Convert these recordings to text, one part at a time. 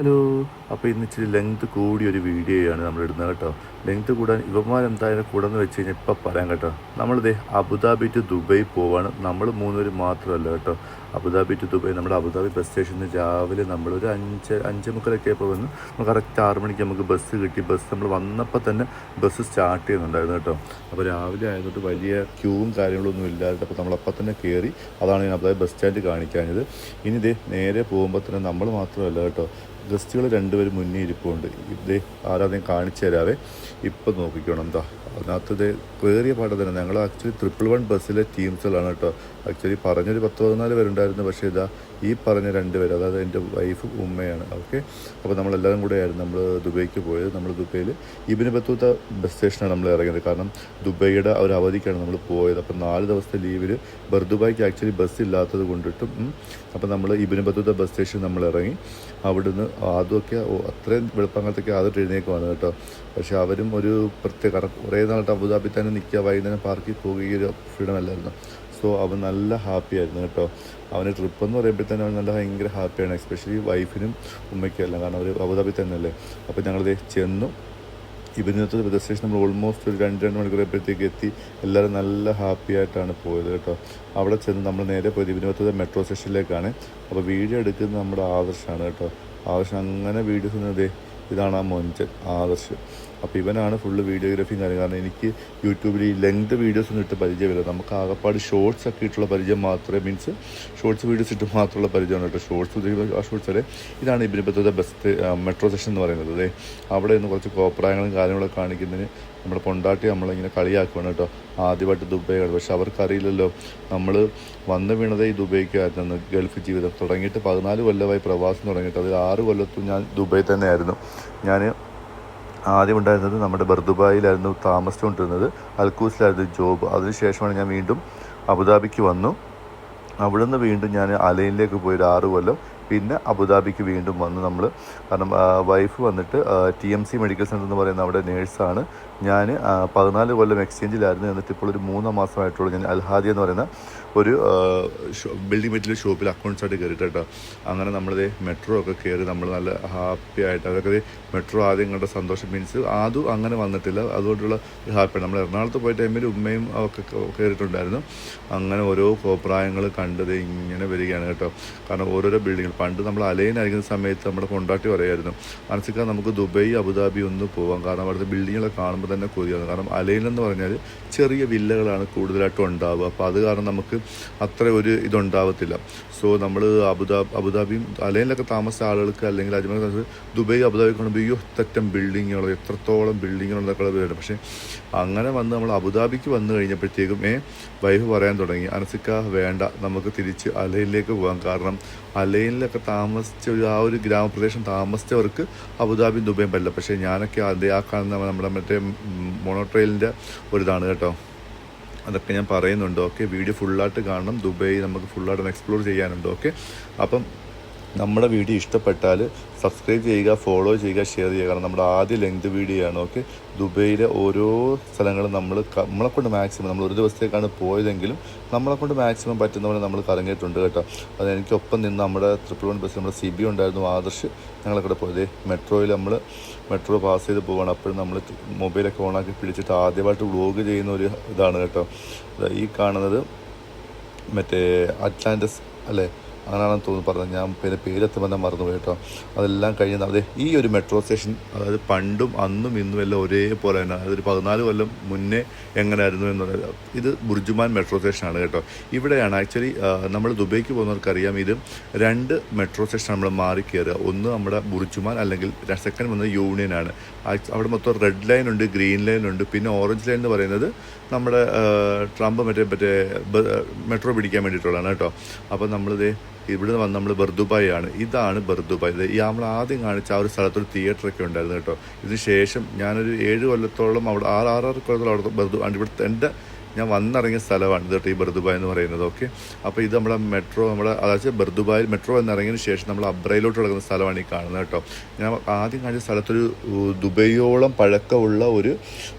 Hello അപ്പോൾ ഇന്ന് ഇച്ചിരി ലെങ്ത് കൂടിയ ഒരു വീഡിയോയാണ് നമ്മൾ ഇടുന്നത് കേട്ടോ. ലെങ്ത് കൂടാൻ ഇവന്മാർ എന്തായാലും കൂടെന്ന് വെച്ച് കഴിഞ്ഞാൽ ഇപ്പം പറയാം കേട്ടോ. നമ്മളിതേ അബുദാബി ടു ദുബൈ പോവാണ്. നമ്മൾ മൂന്നുപേര് മാത്രമല്ല കേട്ടോ. അബുദാബി ടു ദുബൈ നമ്മുടെ അബുദാബി ബസ് സ്റ്റേഷനിൽ നിന്ന് രാവിലെ നമ്മളൊരു അഞ്ച് അഞ്ച് മുക്കാലൊക്കെ ആയപ്പോൾ വന്ന് നമ്മൾ കറക്റ്റ് ആറ് മണിക്ക് നമുക്ക് ബസ് കിട്ടി. ബസ് നമ്മൾ വന്നപ്പോൾ തന്നെ ബസ് സ്റ്റാർട്ട് ചെയ്യുന്നുണ്ടായിരുന്നു കേട്ടോ. അപ്പോൾ രാവിലെ ആയതുകൊണ്ട് വലിയ ക്യൂവും കാര്യങ്ങളൊന്നും ഇല്ലാതെ അപ്പോൾ നമ്മളപ്പം തന്നെ കയറി അതാണ് ഞാൻ അബുദാബി ബസ് സ്റ്റാൻഡ് കാണിക്കാഞ്ഞത്. ഇനി ഇതേ നേരെ പോകുമ്പോൾ തന്നെ നമ്മൾ മാത്രമല്ല കേട്ടോ. ഗസ്റ്റുകൾ രണ്ടുപേരും മുന്നേ ഇരിപ്പുണ്ട്. ഇതേ ആരാധന കാണിച്ചു തരാവേ? ഇപ്പം നോക്കിക്കണം എന്താ അതിനകത്ത് ഇത് കയറിയ പാടെ തന്നെ. ഞങ്ങൾ ആക്ച്വലി ട്രിപ്പിൾ വൺ ബസ്സിലെ ടീംസുകളാണ് കേട്ടോ ആക്ച്വലി പറഞ്ഞൊരു പത്ത് പതിനാല് പേരുണ്ടായിരുന്നു. പക്ഷേ ഇതാ ഈ പറഞ്ഞ രണ്ട് പേര് അതായത് എന്റെ വൈഫ് ഉമ്മയാണ്. ഓക്കെ അപ്പോൾ നമ്മളെല്ലാവരും കൂടെ ആയിരുന്നു നമ്മൾ ദുബൈക്ക് പോയത്. നമ്മൾ ദുബൈയിൽ ഇബിന് ബത്തൂത്ത ബസ് സ്റ്റേഷനാണ് നമ്മൾ ഇറങ്ങിയത്. കാരണം ദുബൈയുടെ ഒരു അവധിക്കാണ് നമ്മൾ പോയത്. അപ്പോൾ നാല് ദിവസത്തെ ലീവിൽ ബർദുബായ്ക്ക് ആക്ച്വലി ബസ് ഇല്ലാത്തത് കൊണ്ടിട്ടും അപ്പോൾ നമ്മൾ ഇബിന് ബത്തൂത്ത ബസ് സ്റ്റേഷൻ നമ്മൾ ഇറങ്ങി. അവിടുന്ന് ആദ്യമൊക്കെ അത്രയും വെളുപ്പങ്ങലത്തൊക്കെ ആദ്യം എഴുന്നേക്ക് വന്നു കേട്ടോ. പക്ഷേ അവരും ഒരു പ്രത്യേക കാരണം കുറേ നാളത്തെ അബുദാബി തന്നെ നിൽക്കുക വൈകുന്നേരം പാർക്കിൽ പോകുകയൊരു ഫ്രീഡം അല്ലായിരുന്നു. സോ അവൻ നല്ല ഹാപ്പി ആയിരുന്നു കേട്ടോ. അവന് ട്രിപ്പ് എന്ന് പറയുമ്പോൾ തന്നെ അവൻ നല്ല ഭയങ്കര ഹാപ്പിയാണ് എസ്പെഷ്യലി വൈഫിനും ഉമ്മയ്ക്കും എല്ലാം. കാരണം അവർ അബുദാബി തന്നെയല്ലേ? അപ്പോൾ ഞങ്ങളത് ചെന്നു. ഇവരിനകത്ത് ബസ് സ്റ്റേഷൻ നമ്മൾ ഓൾമോസ്റ്റ് ഒരു രണ്ട് രണ്ട് മണിക്കൂറപ്പോഴത്തേക്ക് എത്തി. എല്ലാവരും നല്ല ഹാപ്പി ആയിട്ടാണ് പോയത് കേട്ടോ. അവിടെ ചെന്ന് നമ്മൾ നേരെ പോയത് ഇവരിനകത്ത് മെട്രോ സ്റ്റേഷനിലേക്കാണ്. അപ്പോൾ വീഡിയോ എടുക്കുന്നത് നമ്മുടെ ആദർശാണ് കേട്ടോ. ആവശ്യം അങ്ങനെ വീഡിയോസ് ചെയ്യുന്നത് ഇതാണ് ആ മൊഞ്ചൻ ആദർശം. അപ്പോൾ ഇവനാണ് ഫുള്ള് വീഡിയോഗ്രാഫി കാര്യം കാരണം എനിക്ക് യൂട്യൂബിൽ ഈ ലെങ്ത് വീഡിയോസ് ഒന്നും ഇട്ട് പരിചയമില്ല. നമുക്ക് ആകപ്പാട് ഷോർട്സ് ഒക്കെ ഇട്ടുള്ള പരിചയം മാത്രമേ മീൻസ് ഷോർട്സ് വീഡിയോസ് ഇട്ട് മാത്രമുള്ള പരിചയമാണ് കേട്ടോ. ഷോർട്സ് ആ ഷോർട്സ് അല്ലേ? ഇതാണ് ഇബിനിപ്പത്തത്തെ ബെസ്റ്റ് മെട്രോ സെഷൻ എന്ന് പറയുന്നത്. അതെ അവിടെ നിന്ന് കുറച്ച് കോപ്രായങ്ങളും കാര്യങ്ങളൊക്കെ കാണിക്കുന്നതിന് നമ്മുടെ പൊണ്ടാട്ടി നമ്മളിങ്ങനെ കളിയാക്കുവാണ് കേട്ടോ. ആദ്യമായിട്ട് ദുബൈയാണ്. പക്ഷെ അവർക്കറിയില്ലല്ലോ നമ്മൾ വന്ന് വീണതേ ഈ ദുബൈക്കായിരുന്നു ഗൾഫ് ജീവിതം. തുടങ്ങിയിട്ട് പതിനാല് കൊല്ലമായി പ്രവാസം തുടങ്ങിയിട്ട്. അതിൽ ആറ് കൊല്ലത്തും ഞാൻ ദുബൈ തന്നെയായിരുന്നു. ഞാൻ ആദ്യം ഉണ്ടായിരുന്നത് നമ്മുടെ ബർദുബായിലായിരുന്നു താമസിച്ചുകൊണ്ടിരുന്നത്. അൽക്കൂസിലായിരുന്നു ജോബ്. അതിനുശേഷമാണ് ഞാൻ വീണ്ടും അബുദാബിക്ക് വന്നു. അവിടുന്ന് വീണ്ടും ഞാൻ അലൈനിലേക്ക് പോയി ഒരു ആറ് കൊല്ലം. പിന്നെ അബുദാബിക്ക് വീണ്ടും വന്ന് നമ്മൾ കാരണം വൈഫ് വന്നിട്ട് T M C medical centre എന്ന് പറയുന്ന അവിടെ നേഴ്സാണ്. ഞാൻ പതിനാല് കൊല്ലം എക്സ്ചേഞ്ചിലായിരുന്നു എന്നിട്ട് ഇപ്പോൾ ഒരു മൂന്ന് മാസമായിട്ടുള്ളൂ ഞാൻ അൽഹാദി എന്ന് പറയുന്ന ഒരു ബിൽഡിംഗ് മെറ്റീരിയൽ ഷോപ്പിൽ അക്കൗണ്ട്സ് ആയിട്ട് കയറിയിട്ട് കേട്ടോ അങ്ങനെ നമ്മളിത് മെട്രോ ഒക്കെ കയറി നമ്മൾ നല്ല ഹാപ്പി ആയിട്ട് അതൊക്കെ മെട്രോ ആദ്യം കണ്ട സന്തോഷം. മീൻസ് അതും അങ്ങനെ വന്നിട്ടില്ല. അതുകൊണ്ടുള്ള ഒരു ഹാപ്പിയാണ് നമ്മൾ എറണാകുളത്ത് പോയ ടൈമിൽ ഉമ്മയും ഒക്കെ കയറിയിട്ടുണ്ടായിരുന്നു. അങ്ങനെ ഓരോ കോപ്രായങ്ങൾ കണ്ടത് ഇങ്ങനെ വരികയാണ് കേട്ടോ. കാരണം ഓരോരോ ബിൽഡിങ്ങൾ പണ്ട് നമ്മൾ അലൈനായിരിക്കുന്ന സമയത്ത് നമ്മുടെ കൊണ്ടാട്ടി പറയായിരുന്നു മനസ്സിലാക്കാൻ നമുക്ക് ദുബൈ അബുദാബി ഒന്ന് പോകാം കാരണം അവിടുത്തെ ബിൽഡിങ്ങുകളെ കാണുമ്പോൾ തന്നെ കൊതിയാണ്. കാരണം അലൈൻ എന്ന് പറഞ്ഞാൽ ചെറിയ വില്ലകളാണ് കൂടുതലായിട്ടും ഉണ്ടാവുക. അപ്പോൾ അത് കാരണം നമുക്ക് അത്ര ഒരു ഇതുണ്ടാവത്തില്ല. സോ നമ്മൾ അബുദാബി അബുദാബിയും അലൈനിലൊക്കെ താമസ ആളുകൾക്ക് അല്ലെങ്കിൽ താമസിച്ച ദുബൈ അബുദാബി കാണുമ്പോൾ അയ്യോ തെറ്റം ബിൽഡിങ്ങുകളോ എത്രത്തോളം ബിൽഡിങ്ങുകളൊക്കെ വരുന്നത് പക്ഷേ അങ്ങനെ വന്ന് നമ്മൾ അബുദാബിക്ക് വന്നു കഴിഞ്ഞപ്പോഴത്തേക്കും ഏ വൈഫ് പറയാൻ തുടങ്ങി അനസിക്ക വേണ്ട നമുക്ക് തിരിച്ച് അലൈനിലേക്ക് പോകാം. കാരണം അലൈനിലൊക്കെ താമസിച്ച ഒരു ആ ഒരു ഗ്രാമപ്രദേശം താമസിച്ചവർക്ക് അബുദാബിയും ദുബൈയും പറ്റില്ല. പക്ഷേ ഞാനൊക്കെ അതേ ആ കാണുന്ന നമ്മുടെ മറ്റേ മോണോട്രെയിലിന്റെ ഒരിതാണ് കേട്ടോ. അതൊക്കെ ഞാൻ പറയുന്നുണ്ട്. ഓക്കെ വീഡിയോ ഫുള്ളായിട്ട് കാണണം. ദുബൈ നമുക്ക് ഫുള്ളായിട്ട് എക്സ്പ്ലോർ ചെയ്യാനുണ്ട്. ഓക്കെ അപ്പം നമ്മുടെ വീഡിയോ ഇഷ്ടപ്പെട്ടാൽ സബ്സ്ക്രൈബ് ചെയ്യുക ഫോളോ ചെയ്യുക ഷെയർ ചെയ്യുക. കാരണം നമ്മുടെ ആദ്യ ലെങ്ത് വീഡിയോ ആണ്. ഓക്കെ ദുബൈയിലെ ഓരോ സ്ഥലങ്ങളും നമ്മൾ നമ്മളെ കൊണ്ട് മാക്സിമം നമ്മൾ ഒരു ദിവസത്തേക്കാണ് പോയതെങ്കിലും നമ്മളെ കൊണ്ട് മാക്സിമം പറ്റുന്ന പോലെ നമ്മൾ കറങ്ങിയിട്ടുണ്ട് കേട്ടോ. അത് എനിക്കൊപ്പം നിന്ന് നമ്മുടെ വൺ ബസ് നമ്മുടെ സി ബി ഉണ്ടായിരുന്നു ആദർശ് ഞങ്ങളൊക്കെ പോയത്. മെട്രോയിൽ നമ്മൾ മെട്രോ പാസ് ചെയ്ത് പോവുകയാണ് അപ്പോഴും നമ്മൾ മൊബൈലൊക്കെ ഓണാക്കി പിടിച്ചിട്ട് ആദ്യമായിട്ട് വ്ളോഗ് ചെയ്യുന്ന ഒരു ഇതാണ് കേട്ടോ. ഈ കാണുന്നത് മറ്റേ അറ്റ്ലാന്റസ് അല്ലേ? അങ്ങനെയാണെന്ന് തോന്നുന്നു പറഞ്ഞത്. ഞാൻ പിന്നെ പേരെത്തുമ്പോൾ ഞാൻ മറന്നുപോയി കേട്ടോ. അതെല്ലാം കഴിഞ്ഞ് അതെ ഈ ഒരു മെട്രോ സ്റ്റേഷൻ അതായത് പണ്ടും അന്നും ഇന്നും എല്ലാം ഒരേപോലെ തന്നെ. അതായത് ഒരു പതിനാല് കൊല്ലം മുന്നേ എങ്ങനെയായിരുന്നു എന്ന് പറയുന്നത് ഇത് ബുർജുമാൻ മെട്രോ സ്റ്റേഷനാണ് കേട്ടോ. ഇവിടെയാണ് ആക്ച്വലി നമ്മൾ ദുബൈക്ക് പോകുന്നവർക്കറിയാം ഇത് രണ്ട് മെട്രോ സ്റ്റേഷൻ നമ്മൾ മാറി കയറുക ഒന്ന് നമ്മുടെ ബുർജുമാൻ അല്ലെങ്കിൽ സെക്കൻഡ് വന്നത് യൂണിയനാണ് അവിടെ മൊത്തം റെഡ് ലൈൻ ഉണ്ട് ഗ്രീൻ ലൈൻ ഉണ്ട്. പിന്നെ ഓറഞ്ച് ലൈൻ എന്ന് പറയുന്നത് നമ്മുടെ ട്രംപ് മറ്റേ മറ്റേ മെട്രോ പിടിക്കാൻ വേണ്ടിയിട്ടുള്ളതാണ് കേട്ടോ. അപ്പോൾ നമ്മളിത് ഇവിടെ വന്ന് നമ്മൾ ബർദുബായാണ് ഇതാണ് ബർദുബായ്. ഈ നമ്മൾ ആദ്യം കാണിച്ച ആ ഒരു സ്ഥലത്തൊരു തിയേറ്ററൊക്കെ ഉണ്ടായിരുന്നു കേട്ടോ. ഇതിന് ശേഷം ഞാനൊരു ഏഴ് കൊല്ലത്തോളം അവിടെ ആറ് ആറാറ് കൊല്ലത്തോളം അവിടെ ബർദു ഇവിടുത്തെ എന്റെ ഞാൻ വന്നിറങ്ങിയ സ്ഥലമാണ് ഇത് ഈ ബർദുബായ് എന്ന് പറയുന്നത്. ഓക്കെ? അപ്പോൾ ഇത് നമ്മുടെ മെട്രോ നമ്മുടെ അതായത് ബർദുബായിൽ മെട്രോ എന്നിറങ്ങിയതിന് ശേഷം നമ്മൾ അബ്രയിലോട്ട് കിടക്കുന്ന സ്ഥലമാണ് ഈ കാണുന്നത് കേട്ടോ. ഞാൻ ആദ്യം കാണിച്ച സ്ഥലത്തൊരു ദുബൈയോളം പഴക്കമുള്ള ഒരു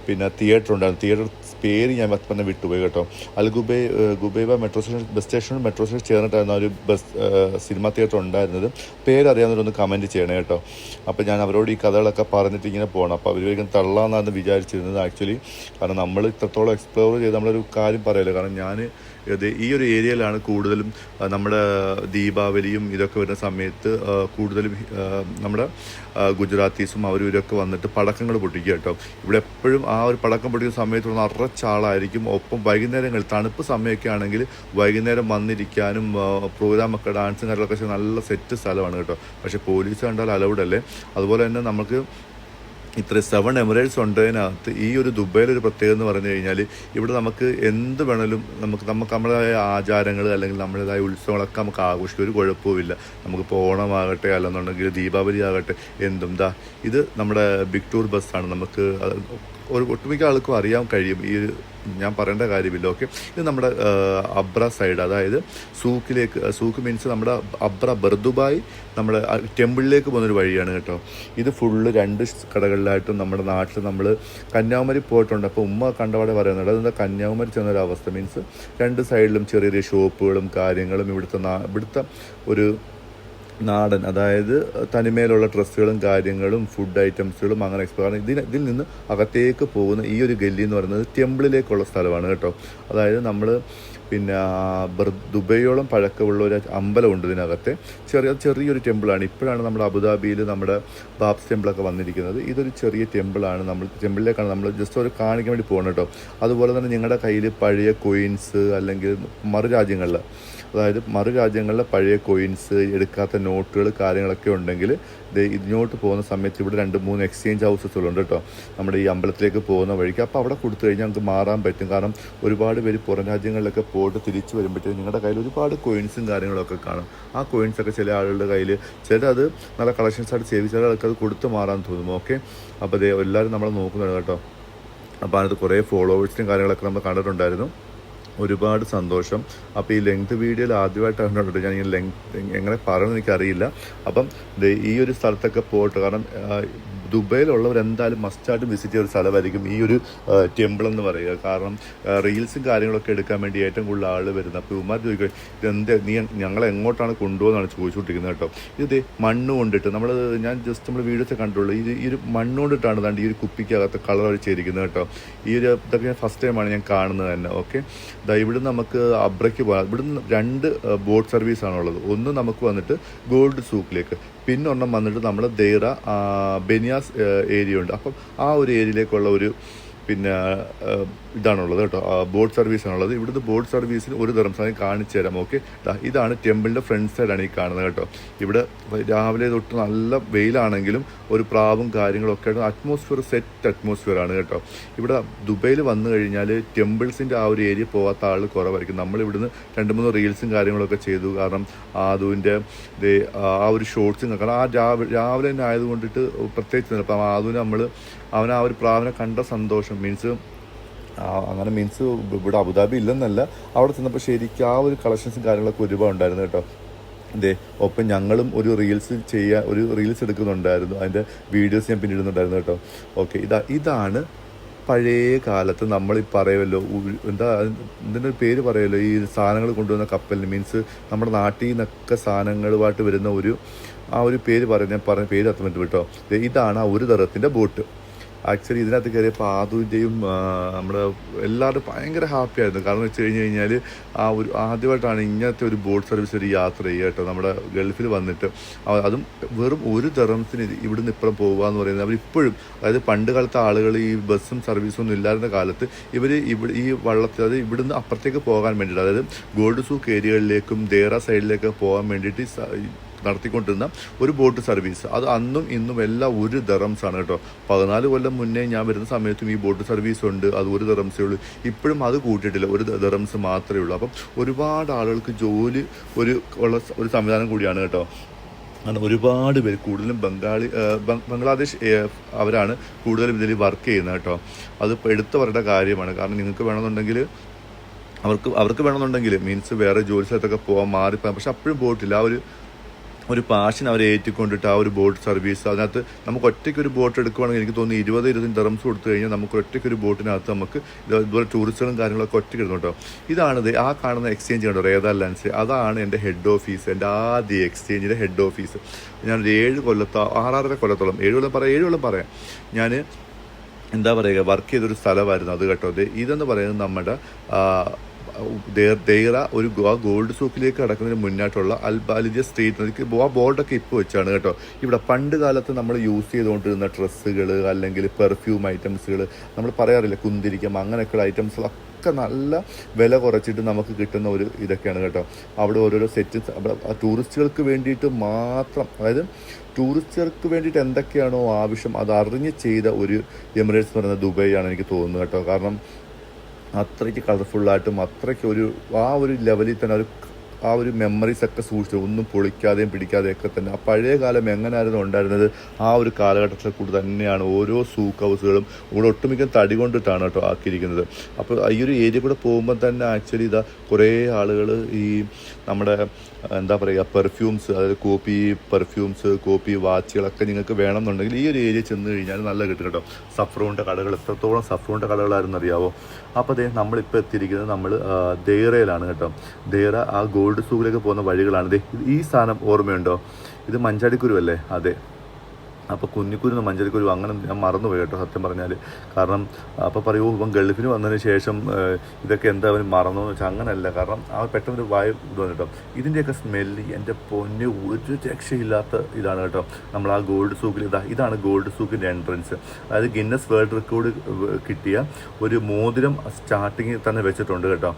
പിന്നെ തിയേറ്റർ ഉണ്ടായിരുന്നു. തിയേറ്റർ പേര് ഞാൻ പറഞ്ഞ വിട്ടുപോയി കേട്ടോ. Al Ghubai metro station bus സ്റ്റേഷനും മെട്രോ സ്റ്റേഷൻ ചേർന്നിട്ടായിരുന്നു ഒരു ബസ് സിനിമ തിയേറ്റർ ഉണ്ടായിരുന്നത്. പേരറിയാവുന്നവരൊന്ന് കമന്റ് ചെയ്യണേ കേട്ടോ. അപ്പോൾ ഞാൻ അവരോട് ഈ കഥകളൊക്കെ പറഞ്ഞിട്ട് ഇങ്ങനെ പോകണം അപ്പോൾ അവർ വേഗം തള്ളാന്നാണ് വിചാരിച്ചിരുന്നത് ആക്ച്വലി കാരണം നമ്മൾ ഇത്രത്തോളം എക്സ്പ്ലോർ ചെയ്ത് നമ്മളൊരു കാര്യം പറയല്ലോ. കാരണം ഞാൻ ഈ ഒരു ഏരിയയിലാണ് കൂടുതലും നമ്മുടെ ദീപാവലിയും ഇതൊക്കെ വരുന്ന സമയത്ത് കൂടുതലും നമ്മുടെ ഗുജറാത്തീസും അവരും ഇവരൊക്കെ വന്നിട്ട് പടക്കങ്ങൾ പൊട്ടിക്കുക കേട്ടോ. ഇവിടെ എപ്പോഴും ആ ഒരു പടക്കം പൊട്ടിക്കുന്ന സമയത്ത് നിറച്ചാളായിരിക്കും ഒപ്പം വൈകുന്നേരങ്ങളിൽ തണുപ്പ് സമയമൊക്കെ ആണെങ്കിൽ വൈകുന്നേരം വന്നിരിക്കാനും പ്രോഗ്രാമൊക്കെ ഡാൻസും കാര്യങ്ങളൊക്കെ നല്ല സെറ്റ് സ്ഥലമാണ് കേട്ടോ. പക്ഷേ പോലീസ് കണ്ടാൽ അലൗഡ് അല്ലേ? അതുപോലെ തന്നെ നമുക്ക് ഇത്ര സെവൻ എമിറേറ്റ്സ് ഉണ്ടതിനകത്ത് ഈ ഒരു ദുബൈയിലൊരു പ്രത്യേകത എന്ന് പറഞ്ഞു കഴിഞ്ഞാൽ ഇവിടെ നമുക്ക് എന്ത് വേണേലും നമുക്ക് നമുക്ക് നമ്മുടേതായ ആചാരങ്ങൾ അല്ലെങ്കിൽ നമ്മുടേതായ ഉത്സവങ്ങളൊക്കെ നമുക്ക് ആഘോഷിക്കും ഒരു കുഴപ്പവുമില്ല. നമുക്കിപ്പോൾ ഓണമാകട്ടെ അല്ലെന്നുണ്ടെങ്കിൽ ദീപാവലി ആകട്ടെ എന്തും. ദാ ഇത് നമ്മുടെ ബിഗ് ടൂർ ബസ്സാണ്. നമുക്ക് ഒരു ഒട്ടുമിക്ക ആൾക്കും അറിയാൻ കഴിയും ഈ ഞാൻ പറയേണ്ട കാര്യമില്ല ഓക്കെ ഇത് നമ്മുടെ അബ്ര സൈഡ് അതായത് സൂക്കിലേക്ക് സൂക്ക് മീൻസ് നമ്മുടെ അബ്ര ബർദുബായി നമ്മുടെ ടെമ്പിളിലേക്ക് പോകുന്നൊരു വഴിയാണ് കേട്ടോ. ഇത് ഫുള്ള് രണ്ട് കടകളിലായിട്ടും നമ്മുടെ നാട്ടിൽ നമ്മൾ കന്യാകുമാരി പോയിട്ടുണ്ട്. അപ്പോൾ ഉമ്മ കണ്ടവാടെ പറയുന്നുണ്ട് അതെന്താ കന്യാകുമാരി ചെന്നൊരു അവസ്ഥ മീൻസ് രണ്ട് സൈഡിലും ചെറിയ ചെറിയ ഷോപ്പുകളും കാര്യങ്ങളും ഇവിടുത്തെ ഇവിടുത്തെ ഒരു നാടൻ അതായത് തനിമയിലുള്ള ഡ്രസ്സുകളും കാര്യങ്ങളും ഫുഡ് ഐറ്റംസുകളും അങ്ങനെ എക്സ്പ്ലോർ ഇതിന് ഇതിൽ നിന്ന് അകത്തേക്ക് പോകുന്ന ഈ ഒരു ഗല്ലി എന്ന് പറയുന്നത് ടെമ്പിളിലേക്കുള്ള സ്ഥലമാണ് കേട്ടോ. അതായത് നമ്മൾ പിന്നെ ദുബൈയോളം പഴക്കമുള്ള ഒരു അമ്പലമുണ്ട് ഇതിനകത്തെ. ചെറിയ ചെറിയൊരു ടെമ്പിളാണ് ഇപ്പോഴാണ് നമ്മൾ അബുദാബിയിൽ നമ്മുടെ ബാബ്സ് ടെമ്പിളൊക്കെ വന്നിരിക്കുന്നത്. ഇതൊരു ചെറിയ ടെമ്പിളാണ് നമ്മൾ ടെമ്പിളിലേക്കാണ് നമ്മൾ ജസ്റ്റ് ഒരു കാണിക്കാൻ വേണ്ടി പോകണം കേട്ടോ. അതുപോലെ തന്നെ നിങ്ങളുടെ കയ്യിൽ പഴയ കോയിൻസ് അല്ലെങ്കിൽ മറു രാജ്യങ്ങളിൽ അതായത് മറു രാജ്യങ്ങളിലെ പഴയ കോയിൻസ് എടുക്കാത്ത നോട്ടുകൾ കാര്യങ്ങളൊക്കെ ഉണ്ടെങ്കിൽ ദേ ഇതിനോട്ട് പോകുന്ന സമയത്ത് ഇവിടെ രണ്ട് മൂന്ന് എക്സ്ചേഞ്ച് ഹൗസസുകളുണ്ട് കേട്ടോ. നമ്മുടെ ഈ അമ്പലത്തിലേക്ക് പോകുന്ന വഴിക്ക്. അപ്പോൾ അവിടെ കൊടുത്തു കഴിഞ്ഞാൽ നമുക്ക് മാറാൻ പറ്റും. കാരണം ഒരുപാട് പേര് പുറം രാജ്യങ്ങളിലൊക്കെ പോയിട്ട് തിരിച്ചു വരുമ്പോഴത്തേക്കും നിങ്ങളുടെ കയ്യിൽ ഒരുപാട് കോയിൻസും കാര്യങ്ങളൊക്കെ കാണും. ആ കോയിൻസൊക്കെ ചില ആളുകളുടെ കയ്യിൽ ചിലത് നല്ല കളക്ഷൻസായിട്ട് സേവ് ചില ആൾക്ക് അത് കൊടുത്തു മാറാൻ തോന്നും. ഓക്കെ അപ്പോൾ അതേ എല്ലാവരും നമ്മളെ നോക്കുന്നുണ്ട് കേട്ടോ. അപ്പോൾ അതിനകത്ത് കുറേ ഫോളോവേഴ്സിനും കാര്യങ്ങളൊക്കെ നമ്മൾ കണ്ടിട്ടുണ്ടായിരുന്നു. ഒരുപാട് സന്തോഷം. അപ്പോൾ ഈ ലെങ്ത് വീഡിയോയിൽ ആദ്യമായിട്ടാണ് കണ്ടിട്ട് ഞാൻ ഈ ലെങ്ത് എങ്ങനെ പറയണമെന്ന് എനിക്കറിയില്ല. അപ്പം ഈ ഒരു സ്ഥലത്തൊക്കെ പോയിട്ട് കാരണം ദുബൈയിലുള്ളവർ എന്തായാലും മസ്റ്റായിട്ടും വിസിറ്റ് ചെയ്യുന്ന ഒരു സ്ഥലമായിരിക്കും ഈ ഒരു ടെമ്പിൾ എന്ന് പറയുക. കാരണം റീൽസും കാര്യങ്ങളൊക്കെ എടുക്കാൻ വേണ്ടി ഏറ്റവും കൂടുതൽ ആൾ വരുന്നത്. അപ്പോൾ ഉമാർ ചോദിക്കും ഇതെന്ത്? നീ ഞങ്ങളെ എങ്ങോട്ടാണ് കൊണ്ടുപോകുന്നതാണ്? ചോദിച്ചുകൊണ്ടിരിക്കുന്നത് കേട്ടോ. ഇത് മണ്ണ് കൊണ്ടിട്ട് നമ്മൾ ഞാൻ ജസ്റ്റ് നമ്മൾ വീഡിയോസ് കണ്ടുള്ളൂ ഇത് ഈ ഒരു മണ്ണ് കൊണ്ടിട്ടാണ് ദാണ്ട് ഈ ഒരു കുപ്പിക്കകത്ത് കളർ അടിച്ചിരിക്കുന്നത് കേട്ടോ. ഈ ഒരു ഇതൊക്കെ ഞാൻ ഫസ്റ്റ് ടൈമാണ് ഞാൻ കാണുന്നത് തന്നെ. ഓക്കെ ഇവിടുന്ന് നമുക്ക് അബ്രയ്ക്ക് പോകാം. ഇവിടുന്ന് രണ്ട് ബോട്ട് സർവീസ് ആണുള്ളത് ഒന്ന് നമുക്ക് വന്നിട്ട് ഗോൾഡ് സൂക്കിലേക്ക്. പിന്നെ ഒരെണ്ണം വന്നിട്ട് നമ്മൾ ദേറ ബെനിയാസ് ഏരിയ ഉണ്ട്. അപ്പം ആ ഒരു ഏരിയയിലേക്കുള്ള ഒരു പിന്നെ ഇതാണുള്ളത് കേട്ടോ. ബോട്ട് സർവീസ് ആണുള്ളത് ഇവിടുത്തെ ബോട്ട് സർവീസിന് ഒരു സാധനം കാണിച്ചു തരാം ഓക്കെ? ഇതാണ് ടെമ്പിളിന്റെ ഫ്രണ്ട് സൈഡാണ് ഈ കാണുന്നത് കേട്ടോ. ഇവിടെ രാവിലെ തൊട്ട് നല്ല വെയിലാണെങ്കിലും ഒരു പ്രാവും കാര്യങ്ങളൊക്കെ ആയിട്ട് അറ്റ്മോസ്ഫിയർ സെറ്റ് അറ്റ്മോസ്ഫിയർ ആണ് കേട്ടോ. ഇവിടെ ദുബൈയിൽ വന്നു കഴിഞ്ഞാൽ ടെമ്പിൾസിന്റെ ആ ഒരു ഏരിയ പോകാത്ത ആൾ കുറവായിരിക്കും. നമ്മൾ ഇവിടുന്ന് രണ്ട് മൂന്ന് റീൽസും കാര്യങ്ങളൊക്കെ ചെയ്തു. കാരണം ആദുവിന്റെ ആ ഒരു ഷോർട്സും കാരണം ആ രാവിലെ രാവിലെ തന്നെ ആയതുകൊണ്ടിട്ട് പ്രത്യേകിച്ച് അപ്പം ആദുവിനെ നമ്മൾ അവൻ ആ ഒരു പ്രാവിനെ കണ്ട സന്തോഷം. മീൻസ് അങ്ങനെ മീൻസ് ഇവിടെ അബുദാബി ഇല്ലെന്നല്ല. അവിടെ ചെന്നപ്പോൾ ശരിക്കും ആ ഒരു കളക്ഷൻസും കാര്യങ്ങളൊക്കെ ഒരുപാട് ഉണ്ടായിരുന്നു കേട്ടോ. ഇതേ ഒപ്പം ഞങ്ങളും ഒരു റീൽസ് ചെയ്യാൻ ഒരു റീൽസ് എടുക്കുന്നുണ്ടായിരുന്നു. അതിന്റെ വീഡിയോസ് ഞാൻ പിന്നിടുന്നുണ്ടായിരുന്നു കേട്ടോ. ഓക്കെ ഇതാ ഇതാണ് പഴയ കാലത്ത് നമ്മൾ ഈ പറയുമല്ലോ എന്താ ഇതിന്റെ ഒരു പേര് പറയുമല്ലോ ഈ സാധനങ്ങൾ കൊണ്ടുവന്ന കപ്പലിന്. മീൻസ് നമ്മുടെ നാട്ടിൽ നിന്നൊക്കെ സാധനങ്ങളുമായിട്ട് വരുന്ന ഒരു ആ ഒരു പേര് പറയുന്ന പറഞ്ഞ പേര് അത്തമിട്ട് കേട്ടോ ഇതാണ് ആ ഒരു തരത്തിന്റെ ബോട്ട്. ആക്ച്വലി ഇതിനകത്ത് കയറിയപ്പോൾ ആദുവിന്റെയും നമ്മുടെ എല്ലാവരും ഭയങ്കര ഹാപ്പി ആയിരുന്നു. കാരണം വെച്ച് കഴിഞ്ഞ് കഴിഞ്ഞാൽ ആ ഒരു ആദ്യമായിട്ടാണ് ഇങ്ങനത്തെ ഒരു ബോട്ട് സർവീസ് ഒരു യാത്ര ചെയ്യുക കേട്ടോ. നമ്മുടെ ഗൾഫിൽ വന്നിട്ട്. അതും വെറും ഒരു തെറംസിന് ഇവിടുന്ന് ഇപ്പുറം പോകുക എന്ന് പറയുന്നത് അവരിപ്പോഴും അതായത് പണ്ട് കാലത്തെ ആളുകൾ ഈ ബസ്സും സർവീസും ഒന്നും ഇല്ലായിരുന്ന കാലത്ത് ഇവർ ഇവിടെ ഈ വള്ളത്തിൽ അതായത് ഇവിടുന്ന് അപ്പുറത്തേക്ക് പോകാൻ വേണ്ടിയിട്ട് അതായത് ഗോൾഡ് സൂക്ക് ഏരിയകളിലേക്കും ദേറ സൈഡിലേക്ക് പോകാൻ വേണ്ടിയിട്ട് നടത്തിക്കൊണ്ടിരുന്ന ഒരു ബോട്ട് സർവീസ്. അത് അന്നും ഇന്നും എല്ലാം ഒരു ദറംസ് കേട്ടോ. പതിനാല് കൊല്ലം മുന്നേ ഞാൻ വരുന്ന സമയത്തും ഈ ബോട്ട് സർവീസ് ഉണ്ട്. അത് ഒരു ദറംസേ ഉള്ളൂ. ഇപ്പോഴും അത് കൂട്ടിയിട്ടില്ല. ഒരു ദറംസ് മാത്രമേ ഉള്ളൂ. അപ്പം ഒരുപാട് ആളുകൾക്ക് ജോലി ഒരു ഉള്ള ഒരു സംവിധാനം കൂടിയാണ് കേട്ടോ. കാരണം ഒരുപാട് പേര് കൂടുതലും ബംഗാളി ബംഗ്ലാദേശ് അവരാണ് കൂടുതലും ഇതിൽ വർക്ക് ചെയ്യുന്നത് കേട്ടോ. അത് എടുത്തവരുടെ കാര്യമാണ്. കാരണം നിങ്ങൾക്ക് വേണമെന്നുണ്ടെങ്കിൽ അവർക്ക് അവർക്ക് വേണമെന്നുണ്ടെങ്കിൽ മീൻസ് വേറെ ജോലി സ്ഥലത്തൊക്കെ പോകാൻ മാറിപ്പോകാം പക്ഷെ അപ്പോഴും പോയിട്ടില്ല ആ ഒരു ഒരു പാഷൻ അവരെ ഏറ്റിക്കൊണ്ടിട്ട് ആ ഒരു ബോട്ട് സർവീസ് അതിനകത്ത് നമുക്ക് ഒറ്റയ്ക്ക് ഒരു ബോട്ട് എടുക്കുവാണെങ്കിൽ എനിക്ക് തോന്നുന്നു ഇരുപത് ഇരുപത്തഞ്ച് ഡറംസ് കൊടുത്തു കഴിഞ്ഞാൽ നമുക്ക് ഒറ്റയ്ക്ക് ഒരു ബോട്ടിനകത്ത് നമുക്ക് ഇത് ഇതുപോലെ ടൂറിസ്റ്റുകളും കാര്യങ്ങളൊക്കെ ഒറ്റയ്ക്ക് ഇടുന്നു കേട്ടോ. ഇതാണിത് ആ കാണുന്ന എക്സ്ചേഞ്ച് കണ്ടോ? റേദാ ലാൻഡ്സ് അതാണ് എന്റെ ഹെഡ് ഓഫീസ് എന്റെ ആദ്യ എക്സ്ചേഞ്ചിന്റെ ഹെഡ് ഓഫീസ് ഞാൻ ഒരു ഏഴ് കൊല്ലത്തോ ആറാറര കൊല്ലത്തോളം ഏഴ് കൊല്ലം പറയാം ഏഴ് കൊല്ലം പറയാം. ഞാൻ എന്താ പറയുക വർക്ക് ചെയ്തൊരു സ്ഥലമായിരുന്നു അത് കേട്ടോ. ഇതെന്ന് പറയുന്നത് നമ്മുടെ ദേറ ഒരു ഗോവ ഗോൾഡ് സൂക്കിലേക്ക് കടക്കുന്നതിന് മുന്നായിട്ടുള്ള അൽബാലിജ സ്ട്രീറ്റ് എനിക്ക് ആ ബോർഡൊക്കെ ഇപ്പോൾ വെച്ചാണ് കേട്ടോ. ഇവിടെ പണ്ട് കാലത്ത് നമ്മൾ യൂസ് ചെയ്തുകൊണ്ടിരുന്ന ഡ്രസ്സുകൾ അല്ലെങ്കിൽ പെർഫ്യൂം ഐറ്റംസുകൾ നമ്മൾ പറയാറില്ല കുന്തിരിക്കം അങ്ങനെയൊക്കെയുള്ള ഐറ്റംസുകളൊക്കെ നല്ല വില കുറച്ചിട്ട് നമുക്ക് കിട്ടുന്ന ഒരു ഇതൊക്കെയാണ് കേട്ടോ. അവിടെ ഓരോരോ സെറ്റ് അവിടെ ടൂറിസ്റ്റുകൾക്ക് വേണ്ടിയിട്ട് മാത്രം അതായത് ടൂറിസ്റ്റുകൾക്ക് വേണ്ടിയിട്ട് എന്തൊക്കെയാണോ ആവശ്യം അത് അറിഞ്ഞ് ചെയ്ത ഒരു എമിറേറ്റ്സ് എന്ന് പറയുന്ന ദുബൈയാണ് എനിക്ക് തോന്നുന്നത് കേട്ടോ. കാരണം അത്രയ്ക്ക് കളർഫുള്ളായിട്ടും അത്രയ്ക്ക് ഒരു ആ ഒരു ലെവലിൽ തന്നെ ഒരു ആ ഒരു മെമ്മറീസ് ഒക്കെ സൂക്ഷിച്ചു ഒന്നും പൊളിക്കാതെയും പിടിക്കാതെയും ഒക്കെ തന്നെ ആ പഴയ കാലം എങ്ങനെയായിരുന്നു ഉണ്ടായിരുന്നത്? ആ ഒരു കാലഘട്ടത്തിൽ കൂടി തന്നെയാണ് ഓരോ സൂക്ക് ഹൗസുകളും ഇവിടെ ഒട്ടുമിക്ക തടി കൊണ്ടിട്ടാണ് കേട്ടോ ആക്കിയിരിക്കുന്നത്. അപ്പോൾ ഈ ഒരു ഏരിയ കൂടെ പോകുമ്പോൾ തന്നെ ആക്ച്വലി ഇതാ കുറേ ആളുകൾ ഈ നമ്മുടെ എന്താ പറയുക പെർഫ്യൂംസ് അതായത് കോപ്പി പെർഫ്യൂംസ് കോപ്പി വാച്ചുകളൊക്കെ നിങ്ങൾക്ക് വേണമെന്നുണ്ടെങ്കിൽ ഈ ഒരു ഏരിയ ചെന്ന് കഴിഞ്ഞാൽ നല്ല കിട്ടും കേട്ടോ. സഫ്രോണിന്റെ കടകൾ എത്രത്തോളം സഫ്രോണിന്റെ കടകളായിരുന്നു അറിയാവോ അപ്പോൾ അതേ നമ്മളിപ്പോൾ എത്തിയിരിക്കുന്നത് നമ്മൾ ദേറയിലാണ് കേട്ടോ. ദേറ ആ ഗോൾഡ് സൂക്കിലേക്ക് പോകുന്ന വഴികളാണ്. ഈ സ്ഥാനം ഓർമ്മയുണ്ടോ? ഇത് മഞ്ചാടിക്കുരു അല്ലേ അതെ. അപ്പോൾ കുഞ്ഞിക്കുരുന്ന് മഞ്ചരിക്കുരു അങ്ങനെ ഞാൻ മറന്നുപോയി കേട്ടോ സത്യം പറഞ്ഞാൽ കാരണം അപ്പോൾ പറയൂ ഇപ്പം ഗൾഫിന് വന്നതിന് ശേഷം ഇതൊക്കെ എന്താ അവന് മറന്നു വെച്ചാൽ അങ്ങനെയല്ല കാരണം ആ പെട്ടെന്ന് വായ ഇത് വന്നിട്ടോ. ഇതിന്റെയൊക്കെ സ്മെല്ല് എന്റെ പൊന്ന് ഒരു രക്ഷയില്ലാത്ത ഇതാണ് കേട്ടോ. നമ്മൾ ആ ഗോൾഡ് സൂക്കിൽ ഇതാ ഇതാണ് ഗോൾഡ് സൂക്കിന്റെ എൻട്രൻസ് അതായത് ഗിന്നസ് വേൾഡ് റെക്കോർഡ് കിട്ടിയ ഒരു മോതിരം സ്റ്റാർട്ടിങ് തന്നെ വെച്ചിട്ടുണ്ട് കേട്ടോ.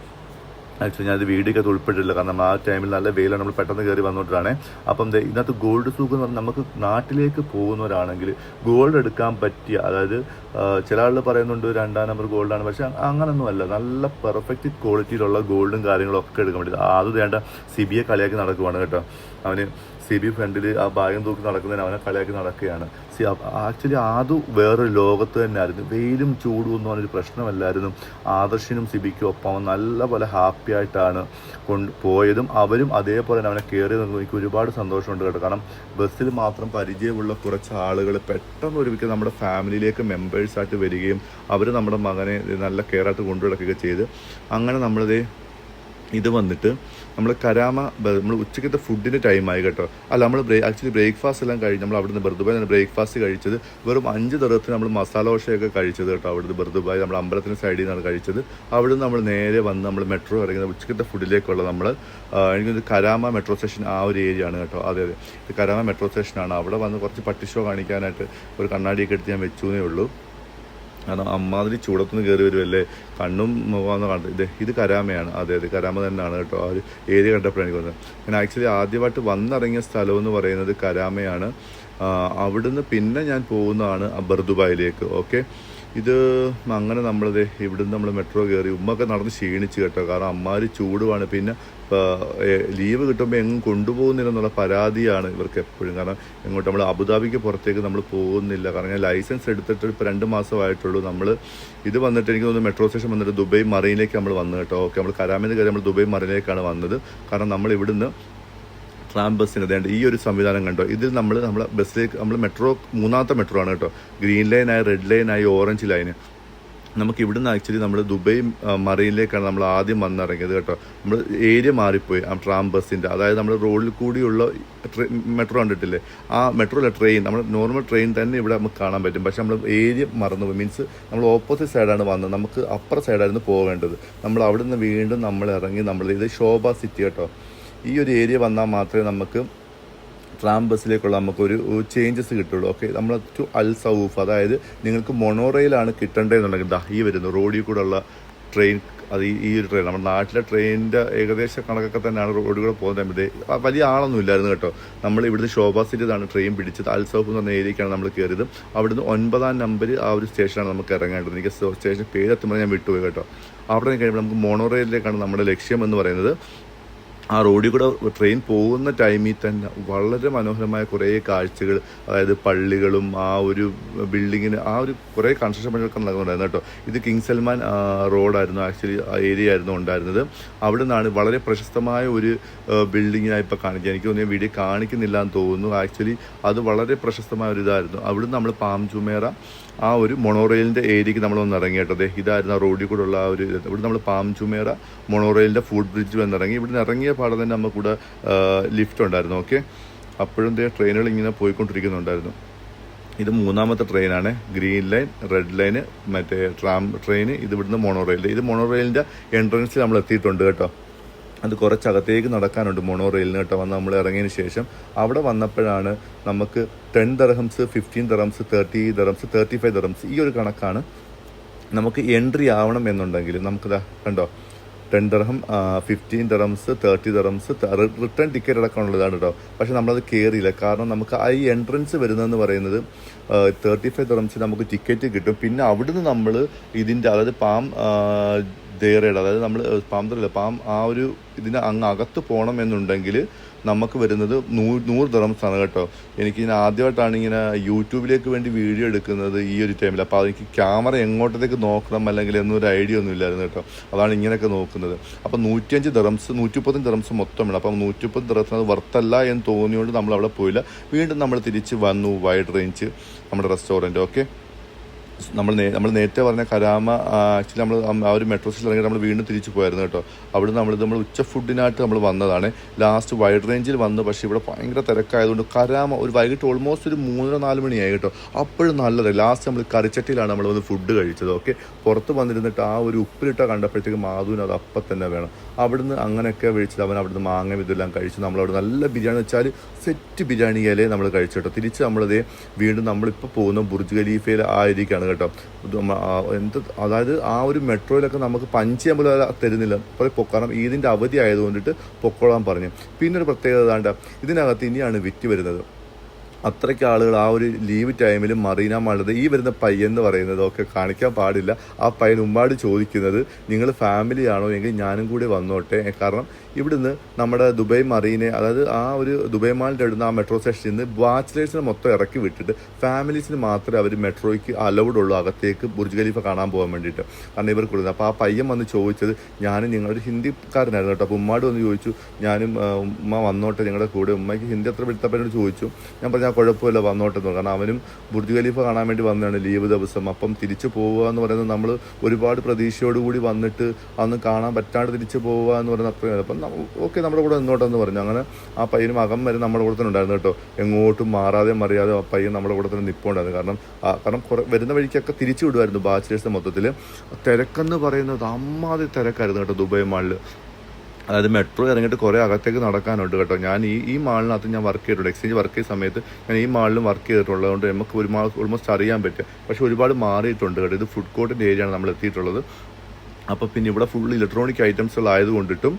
ആക്ച്വലി ഞാനത് വീഡിയോ ഒക്കെ ഉൾപ്പെട്ടിട്ടില്ല. കാരണം ആ ടൈമിൽ നല്ല വെയിലാണ്. നമ്മൾ പെട്ടെന്ന് കയറി വന്നിട്ടാണ് അപ്പം ഇതിനകത്ത് ഗോൾഡ് സൂക്ക് എന്ന് പറഞ്ഞാൽ നമുക്ക് നാട്ടിലേക്ക് പോകുന്നവരാണെങ്കിൽ ഗോൾഡ് എടുക്കാൻ പറ്റിയ അതായത് ചില ആളുകൾ പറയുന്നുണ്ട് രണ്ടാം നമ്പർ ഗോൾഡാണ് പക്ഷേ അങ്ങനൊന്നുമല്ല നല്ല പെർഫെക്റ്റ് ക്വാളിറ്റിയിലുള്ള ഗോൾഡും കാര്യങ്ങളും ഒക്കെ എടുക്കാൻ വേണ്ടി. അത് വേണ്ട. സിബിയെ കളിയാക്കി നടക്കുവാണ് കേട്ടോ. അവന് സി ബി ഫ്രണ്ടിൽ ആ ഭാഗ്യം തൂക്കി നടക്കുന്നതിന് അവനെ കളിയാക്കി നടക്കുകയാണ്. സി ആക്ച്വലി അത് വേറൊരു ലോകത്ത് തന്നെയായിരുന്നു. വെയിലും ചൂടും ഒന്നും അവനൊരു പ്രശ്നമല്ലായിരുന്നു. ആദർശിനും സിബിക്കും ഒപ്പം അവൻ നല്ലപോലെ ഹാപ്പി ആയിട്ടാണ് കൊണ്ട് പോയതും അവരും അതേപോലെ തന്നെ അവനെ കയറി എനിക്ക് ഒരുപാട് സന്തോഷമുണ്ട് കേട്ടോ. കാരണം ബസ്സിൽ മാത്രം പരിചയമുള്ള കുറച്ച് ആളുകൾ പെട്ടെന്ന് ഒരുമിച്ച് നമ്മുടെ ഫാമിലിയിലേക്ക് മെമ്പേഴ്സായിട്ട് വരികയും അവർ നമ്മുടെ മകനെ നല്ല കെയർ ആയിട്ട് കൊണ്ടുനടക്കുകയൊക്കെ ചെയ്ത് അങ്ങനെ നമ്മളിതേ ഇത് വന്നിട്ട് നമ്മൾ കരാമ നമ്മൾ ഉച്ചക്കത്തെ ഫുഡിന്റെ ടൈമായി കേട്ടോ. അല്ല നമ്മൾ ആക്ച്വലി ബ്രേക്ക്ഫാസ്റ്റ് എല്ലാം കഴിഞ്ഞ് നമ്മൾ അവിടുന്ന് ബർദുബായി നിന്ന് ബ്രേക്ക്ഫാസ്റ്റ് കഴിച്ചത് വെറും അഞ്ച് തരത്തിൽ നമ്മൾ മസാല ദോശയൊക്കെ കഴിച്ചത് കേട്ടോ അവിടുന്ന് ബർദുബായി നമ്മൾ അമ്പലത്തിന്റെ സൈഡിൽ നിന്നാണ് കഴിച്ചത്. അവിടുന്ന് നമ്മൾ നേരെ വന്ന് നമ്മൾ മെട്രോ ഇറങ്ങുന്ന ഉച്ചക്കത്തെ ഫുഡിലേക്കുള്ള നമ്മൾ എനിക്ക് കരാമ മെട്രോ സ്റ്റേഷൻ ആ ഒരു ഏരിയ ആണ് കേട്ടോ. അതെ അതെ. കരാമ മെട്രോ സ്റ്റേഷനാണ് അവിടെ വന്ന് കുറച്ച് പട്ടി ഷോ കാണിക്കാനായിട്ട് ഒരു കണ്ണാടിയൊക്കെ എടുത്ത് ഞാൻ വെച്ചു ഉള്ളൂ. കാരണം അമ്മാതിരി ചൂടത്തുനിന്ന് കയറി വരുമല്ലേ കണ്ണും മുഖാന്ന് കണ്ടു ഇത് ഇത് കരാമയാണ്. അതെ അതെ കരാമ തന്നെയാണ് കേട്ടോ. ആ ഒരു ഏരിയ കണ്ടപ്പോഴാണ് എനിക്ക് തോന്നുന്നത്. ഞാൻ ആക്ച്വലി ആദ്യമായിട്ട് വന്നിറങ്ങിയ സ്ഥലം എന്ന് പറയുന്നത് കരാമയാണ്. അവിടുന്ന് പിന്നെ ഞാൻ പോകുന്നതാണ് ബർദുബായിലേക്ക് ഓക്കെ ഇത് അങ്ങനെ നമ്മളിത് ഇവിടുന്ന് നമ്മൾ മെട്രോ കയറി ഉമ്മൊക്കെ നടന്ന് ക്ഷീണിച്ച് കേട്ടോ. കാരണം അമ്മാര് ചൂടുവാണ്. പിന്നെ ലീവ് കിട്ടുമ്പോൾ എങ്ങും കൊണ്ടുപോകുന്നില്ല എന്നുള്ള പരാതിയാണ് ഇവർക്ക് എപ്പോഴും. കാരണം എങ്ങോട്ട് നമ്മൾ അബുദാബിക്ക് പുറത്തേക്ക് നമ്മൾ പോകുന്നില്ല. കാരണം ഞാൻ ലൈസൻസ് എടുത്തിട്ട് ഇപ്പോൾ രണ്ട് മാസമായിട്ടുള്ളൂ. നമ്മൾ ഇത് വന്നിട്ട് എനിക്ക് തോന്നുന്നു മെട്രോ സ്റ്റേഷൻ വന്നിട്ട് ദുബൈ മറീനിലേക്ക് നമ്മൾ വന്നു കേട്ടോ. ഓക്കെ നമ്മൾ കരാമിന്ന് കയറി നമ്മൾ ദുബൈ മറീനിലേക്കാണ് വന്നത്. കാരണം നമ്മൾ ഇവിടുന്ന് ട്രാം ബസ്സിന് അതേണ്ട ഈ ഒരു സംവിധാനം കണ്ടോ? ഇതിൽ നമ്മൾ നമ്മളെ ബസ്സിലേക്ക് നമ്മൾ മെട്രോ മൂന്നാമത്തെ മെട്രോ ആണ് കേട്ടോ. ഗ്രീൻ ലൈനായി റെഡ് ലൈനായി ഓറഞ്ച് ലൈന് നമുക്ക് ഇവിടുന്ന് ആക്ച്വലി നമ്മൾ ദുബൈ മറയിലേക്കാണ് നമ്മൾ ആദ്യം വന്നിറങ്ങിയത് കേട്ടോ. നമ്മൾ ഏരിയ മാറിപ്പോയി ആ ട്രാം ബസ്സിന്റെ അതായത് നമ്മൾ റോഡിൽ കൂടിയുള്ള ട്രെ- മെട്രോ കണ്ടിട്ടില്ലേ? ആ മെട്രോ അല്ല ട്രെയിൻ നമ്മൾ നോർമൽ ട്രെയിൻ തന്നെ ഇവിടെ നമുക്ക് കാണാൻ പറ്റും. പക്ഷെ നമ്മൾ ഏരിയ മറന്നുപോയി. മീൻസ് നമ്മൾ ഓപ്പോസിറ്റ് സൈഡാണ് വന്നത്. നമുക്ക് അപ്പുറ സൈഡായിരുന്നു പോകേണ്ടത് നമ്മൾ അവിടെ നിന്ന് വീണ്ടും നമ്മൾ ഇറങ്ങി നമ്മൾ ഇത് ശോഭ സിറ്റി കേട്ടോ. ഈ ഒരു ഏരിയ വന്നാൽ മാത്രമേ നമുക്ക് ട്രാം ബസ്സിലേക്കുള്ള നമുക്കൊരു ചേഞ്ചസ് കിട്ടുള്ളൂ. ഓക്കെ നമ്മൾ ടു അൽ സൗഫ് അതായത് നിങ്ങൾക്ക് മൊണോറയിലാണ് കിട്ടേണ്ടതെന്നുണ്ടെങ്കിൽ ദാ ഈ വരുന്നു. റോഡിൽ കൂടെ ഉള്ള ട്രെയിൻ അത് ഈ- ഒരു ട്രെയിൻ നമ്മുടെ നാട്ടിലെ ട്രെയിനിന്റെ ഏകദേശ കണക്കൊക്കെ തന്നെയാണ് റോഡിൽ കൂടെ പോകുന്നത്. വലിയ ആളൊന്നും ഇല്ലായിരുന്നു കേട്ടോ. നമ്മൾ ഇവിടുന്ന് ശോഭ ട്രെയിൻ പിടിച്ചത്. അൽസൗഫ് എന്ന് പറഞ്ഞ ഏരിയക്കാണ് നമ്മൾ കയറിയത്. അവിടുന്ന് ഒൻപതാം നമ്പർ ആ ഒരു സ്റ്റേഷനാണ് നമുക്ക് ഇറങ്ങേണ്ടത്. എനിക്ക് സ്റ്റേഷൻ പേര് എത്തുമ്പോൾ ഞാൻ വിട്ടുപോയി കേട്ടോ. അവിടെ കഴിയുമ്പോൾ നമുക്ക് മോണോറയിലേക്കാണ് നമ്മുടെ ലക്ഷ്യം എന്ന് പറയുന്നത്. ആ റോഡിൽ കൂടെ ട്രെയിൻ പോകുന്ന ടൈമിൽ തന്നെ വളരെ മനോഹരമായ കുറേ കാഴ്ചകൾ അതായത് പള്ളികളും ആ ഒരു ബിൽഡിങ്ങിന് ആ ഒരു കുറേ കൺസ്ട്രക്ഷൻ പണികളൊക്കെ നടക്കുന്നുണ്ടായിരുന്നു കേട്ടോ. ഇത് കിങ് സൽമാൻ റോഡായിരുന്നു ആക്ച്വലി ഏരിയ ആയിരുന്നു ഉണ്ടായിരുന്നത്. അവിടെ നിന്നാണ് വളരെ പ്രശസ്തമായ ഒരു ബിൽഡിങ്ങിനായി ഇപ്പോൾ കാണിക്കുക എനിക്ക് തോന്നിയ വീഡിയോ കാണിക്കുന്നില്ല എന്ന് തോന്നുന്നു. ആക്ച്വലി അത് വളരെ പ്രശസ്തമായ ഒരു ഇതായിരുന്നു. അവിടെ നമ്മൾ പാം ചുമേറ ആ ഒരു മൊണോറെയിലിന്റെ ഏരിയക്ക് നമ്മൾ ഒന്ന് ഇറങ്ങി കേട്ടോ ദേ ഇതായിരുന്നു ആ റോഡിൽ കൂടെ ഉള്ള ആ ഒരു ഇവിടെ നമ്മൾ പാം ചുമേറ മൊണോറെയിലിന്റെ ഫുഡ് ബ്രിഡ്ജ് വന്നിറങ്ങി. ഇവിടുന്ന് ഇറങ്ങിയ പാടെ തന്നെ നമുക്ക് നമുക്കിവിടെ ലിഫ്റ്റ് ഉണ്ടായിരുന്നു ഓക്കെ അപ്പോഴും ട്രെയിനുകൾ ഇങ്ങനെ പോയിക്കൊണ്ടിരിക്കുന്നുണ്ടായിരുന്നു. ഇത് മൂന്നാമത്തെ ട്രെയിനാണ് ഗ്രീൻ ലൈൻ റെഡ് ലൈന് മറ്റേ ട്രാം ട്രെയിൻ ഇത് ഇവിടുന്ന് മോണോറെയിൽ ഇത് മൊണോറെയിലിന്റെ എൻട്രൻസിൽ നമ്മൾ എത്തിയിട്ടുണ്ട് കേട്ടോ. അത് കുറച്ചകത്തേക്ക് നടക്കാനുണ്ട്. മോണോ റെയിലിന് കേട്ടോ വന്ന് നമ്മൾ ഇറങ്ങിയതിന് ശേഷം അവിടെ വന്നപ്പോഴാണ് നമുക്ക് ten dirhams fifteen dirhams thirty dirhams thirty five dirhams ഈ ഒരു കണക്കാണ് നമുക്ക് എൻട്രി ആവണം എന്നുണ്ടെങ്കിൽ നമുക്കിതാ കണ്ടോ? Ten dirham fifteen dirhams thirty dirhams return ticket അടക്കമുള്ളതാണ് കേട്ടോ പക്ഷെ നമ്മളത് കയറിയില്ല കാരണം നമുക്ക് ആ ഈ എൻട്രൻസ് വരുന്നതെന്ന് പറയുന്നത് തേർട്ടി ഫൈവ് ദറംസ് നമുക്ക് ടിക്കറ്റ് കിട്ടും. പിന്നെ അവിടുന്ന് നമ്മൾ ഇതിന്റെ അതായത് പാം ദേറയുടെ അതായത് നമ്മൾ പാം ദറല്ല പാം ആ ഒരു ഇതിന് അങ്ങ് അകത്ത് പോകണം എന്നുണ്ടെങ്കിൽ നമുക്ക് വരുന്നത് നൂ നൂറ് ദറംസാണ് കേട്ടോ. എനിക്ക് ഇങ്ങനെ ആദ്യമായിട്ടാണ് ഇങ്ങനെ യൂട്യൂബിലേക്ക് വേണ്ടി വീഡിയോ എടുക്കുന്നത് ഈ ഒരു ടൈമിൽ അപ്പോൾ എനിക്ക് ക്യാമറ എങ്ങോട്ടത്തേക്ക് നോക്കണം അല്ലെങ്കിൽ എന്നൊരു ഐഡിയ ഒന്നും ഇല്ലായിരുന്നു കേട്ടോ. അതാണ് ഇങ്ങനെയൊക്കെ നോക്കുന്നത്. അപ്പോൾ നൂറ്റിയഞ്ച് ദറംസ് നൂറ്റിപ്പത്തഞ്ച് ദറംസ് മൊത്തം വേണം. അപ്പം നൂറ്റിപ്പത് ദറംസ് അത് വർത്തല്ല എന്ന് തോന്നിയുകൊണ്ട് നമ്മൾ അവിടെ പോയില്ല. വീണ്ടും നമ്മൾ തിരിച്ച് വന്നു വൈഡ് റേഞ്ച് നമ്മുടെ റെസ്റ്റോറന്റ് ഓക്കെ നമ്മൾ നമ്മൾ നേരത്തെ പറഞ്ഞ കരാമ ആക്ച്വലി നമ്മൾ ആ ഒരു മെട്രോ സ്റ്റേഷൻ ഇറങ്ങി നമ്മൾ വീണ്ടും തിരിച്ചു പോയായിരുന്നു കേട്ടോ. അവിടെ നമ്മൾ നമ്മൾ ഉച്ച ഫുഡിനായിട്ട് നമ്മൾ വന്നതാണ്. ലാസ്റ്റ് വൈഡ് റേഞ്ചിൽ വന്നു. പക്ഷേ ഇവിടെ ഭയങ്കര തിരക്കായതുകൊണ്ട് കരാമ ഒരു വൈകിട്ട് ഓൾമോസ്റ്റ് ഒരു മൂന്നര നാല് മണിയായി കേട്ടോ. അപ്പോഴും നല്ലത് ലാസ്റ്റ് നമ്മൾ കറിച്ചട്ടിയിലാണ് നമ്മൾ വന്ന് ഫുഡ് കഴിച്ചത്. ഓക്കെ പുറത്ത് വന്നിരുന്നിട്ട് ആ ഒരു ഉപ്പിലിട്ട കണ്ടപ്പോഴത്തേക്ക് മാധുവിന് അത് അപ്പം തന്നെ വേണം. അവിടുന്ന് അങ്ങനെയൊക്കെ വിളിച്ചിട്ട് അവൻ അവിടുന്ന് മാങ്ങ ഇതെല്ലാം കഴിച്ച്. നമ്മളവിടെ നല്ല ബിരിയാണി വെച്ചാൽ സെറ്റ് ബിരിയാണി ബിരിയാണിയിലേ നമ്മൾ കഴിച്ചു കേട്ടോ. തിരിച്ച് നമ്മളതേ വീണ്ടും നമ്മളിപ്പോൾ പോകുന്ന ബുർജ് ഖലീഫയിൽ ആയിരിക്കുകയാണ് കേട്ടോ. എന്ത് അതായത് ആ ഒരു മെട്രോയിലൊക്കെ നമുക്ക് പഞ്ച് ചെയ്യാൻ പോലും തരുന്നില്ല. കാരണം ഈദിന്റെ അവധി ആയതുകൊണ്ടിട്ട് പൊക്കോളാൻ പറഞ്ഞു. പിന്നെ ഒരു പ്രത്യേകത ഇതിനകത്ത് ഇനിയാണ് വിറ്റ് വരുന്നത്. അത്രയ്ക്ക് ആളുകൾ ആ ഒരു ലീവ് ടൈമിൽ മറീന മാളത് ഈ വരുന്ന പയ്യൻ എന്ന് പറയുന്നത് ഒക്കെ കാണിക്കാൻ പാടില്ല. ആ പയ്യൻ ഉമ്മാട് ചോദിക്കുന്നത് നിങ്ങൾ ഫാമിലി ആണോ? എങ്കിൽ ഞാനും കൂടി വന്നോട്ടെ. കാരണം ഇവിടുന്ന് നമ്മുടെ ദുബൈ മറീനെ അതായത് ആ ഒരു ദുബൈ മാളിന്റെ അടുത്ത് ആ മെട്രോ സ്റ്റേഷനിൽ നിന്ന് ബാച്ചിലേഴ്സിനെ മൊത്തം ഇറക്കി വിട്ടിട്ട് ഫാമിലീസിന് മാത്രമേ അവർ മെട്രോയ്ക്ക് അലൗഡ് ഉള്ളൂ അകത്തേക്ക് ബുർജ് ഖലീഫ കാണാൻ പോകാൻ വേണ്ടിയിട്ട്. കാരണം ഇവർ കൊടുക്കുന്നത് അപ്പോൾ ആ പയ്യൻ വന്ന് ചോദിച്ചത് ഞാനും നിങ്ങളൊരു ഹിന്ദിക്കാരനായിരുന്നു കേട്ടോ. അപ്പോൾ ഉമ്മാട് വന്ന് ചോദിച്ചു ഞാനും ഉമ്മ വന്നോട്ടെ ഞങ്ങളുടെ കൂടെ. ഉമ്മയ്ക്ക് ഹിന്ദി അത്ര എടുത്തപ്പോൾ ചോദിച്ചു. ഞാൻ പറഞ്ഞു ആ കുഴപ്പമില്ല വന്നോട്ടെ എന്ന് പറഞ്ഞു. കാരണം അവനും ബുർജ് ഖലീഫ കാണാൻ വേണ്ടി വന്നതാണ് ലീവ് ദിവസം. അപ്പം തിരിച്ചു പോവുക എന്ന് പറയുന്നത് നമ്മൾ ഒരുപാട് പ്രതീക്ഷയോടുകൂടി വന്നിട്ട് അന്ന് കാണാൻ പറ്റാണ്ട് തിരിച്ചു പോവുക എന്ന് പറയുന്നത് അപ്പം ഓക്കെ നമ്മുടെ കൂടെ നിന്നോട്ടെന്ന് പറഞ്ഞു. അങ്ങനെ ആ പയ്യനും അകം വരെ നമ്മുടെ കൂടെ തന്നെ ഉണ്ടായിരുന്നു കേട്ടോ. എങ്ങോട്ടും മാറാതെ മറിയാതെ ആ പയ്യൻ നമ്മുടെ കൂടെ തന്നെ നിൽപ്പുണ്ടായിരുന്നു കാരണം കാരണം കുറെ വരുന്ന വഴിക്കൊക്കെ തിരിച്ചു വിടുമായിരുന്നു ബാച്ചിലേഴ്സ് മൊത്തത്തിൽ തിരക്കെന്ന് പറയുന്നത് അമ്മാതി തിരക്കായിരുന്നു കേട്ടോ ദുബായ് മാളിൽ അതായത് മെട്രോ ഇറങ്ങിയിട്ട് കുറേ അകത്തേക്ക് നടക്കാനുണ്ട് കേട്ടോ. ഞാൻ ഈ ഈ മാളിനകത്ത് ഞാൻ വർക്ക് ചെയ്തിട്ടുണ്ട്. എക്സ്ചേഞ്ച് വർക്ക് ചെയ്ത സമയത്ത് ഞാൻ ഈ മാളിലും വർക്ക് ചെയ്തിട്ടുള്ളത് കൊണ്ട് നമുക്ക് ഒരു ഓൾമോസ്റ്റ് അറിയാൻ പറ്റും പക്ഷേ ഒരുപാട് മാറിയിട്ടുണ്ട് കേട്ടോ. ഇത് ഫുഡ് കോർട്ടിന്റെ ഏരിയയാണ് നമ്മൾ എത്തിയിട്ടുള്ളത്. അപ്പോൾ പിന്നെ ഇവിടെ ഫുൾ ഇലക്ട്രോണിക് ഐറ്റംസുകൾ കൊണ്ടിട്ടും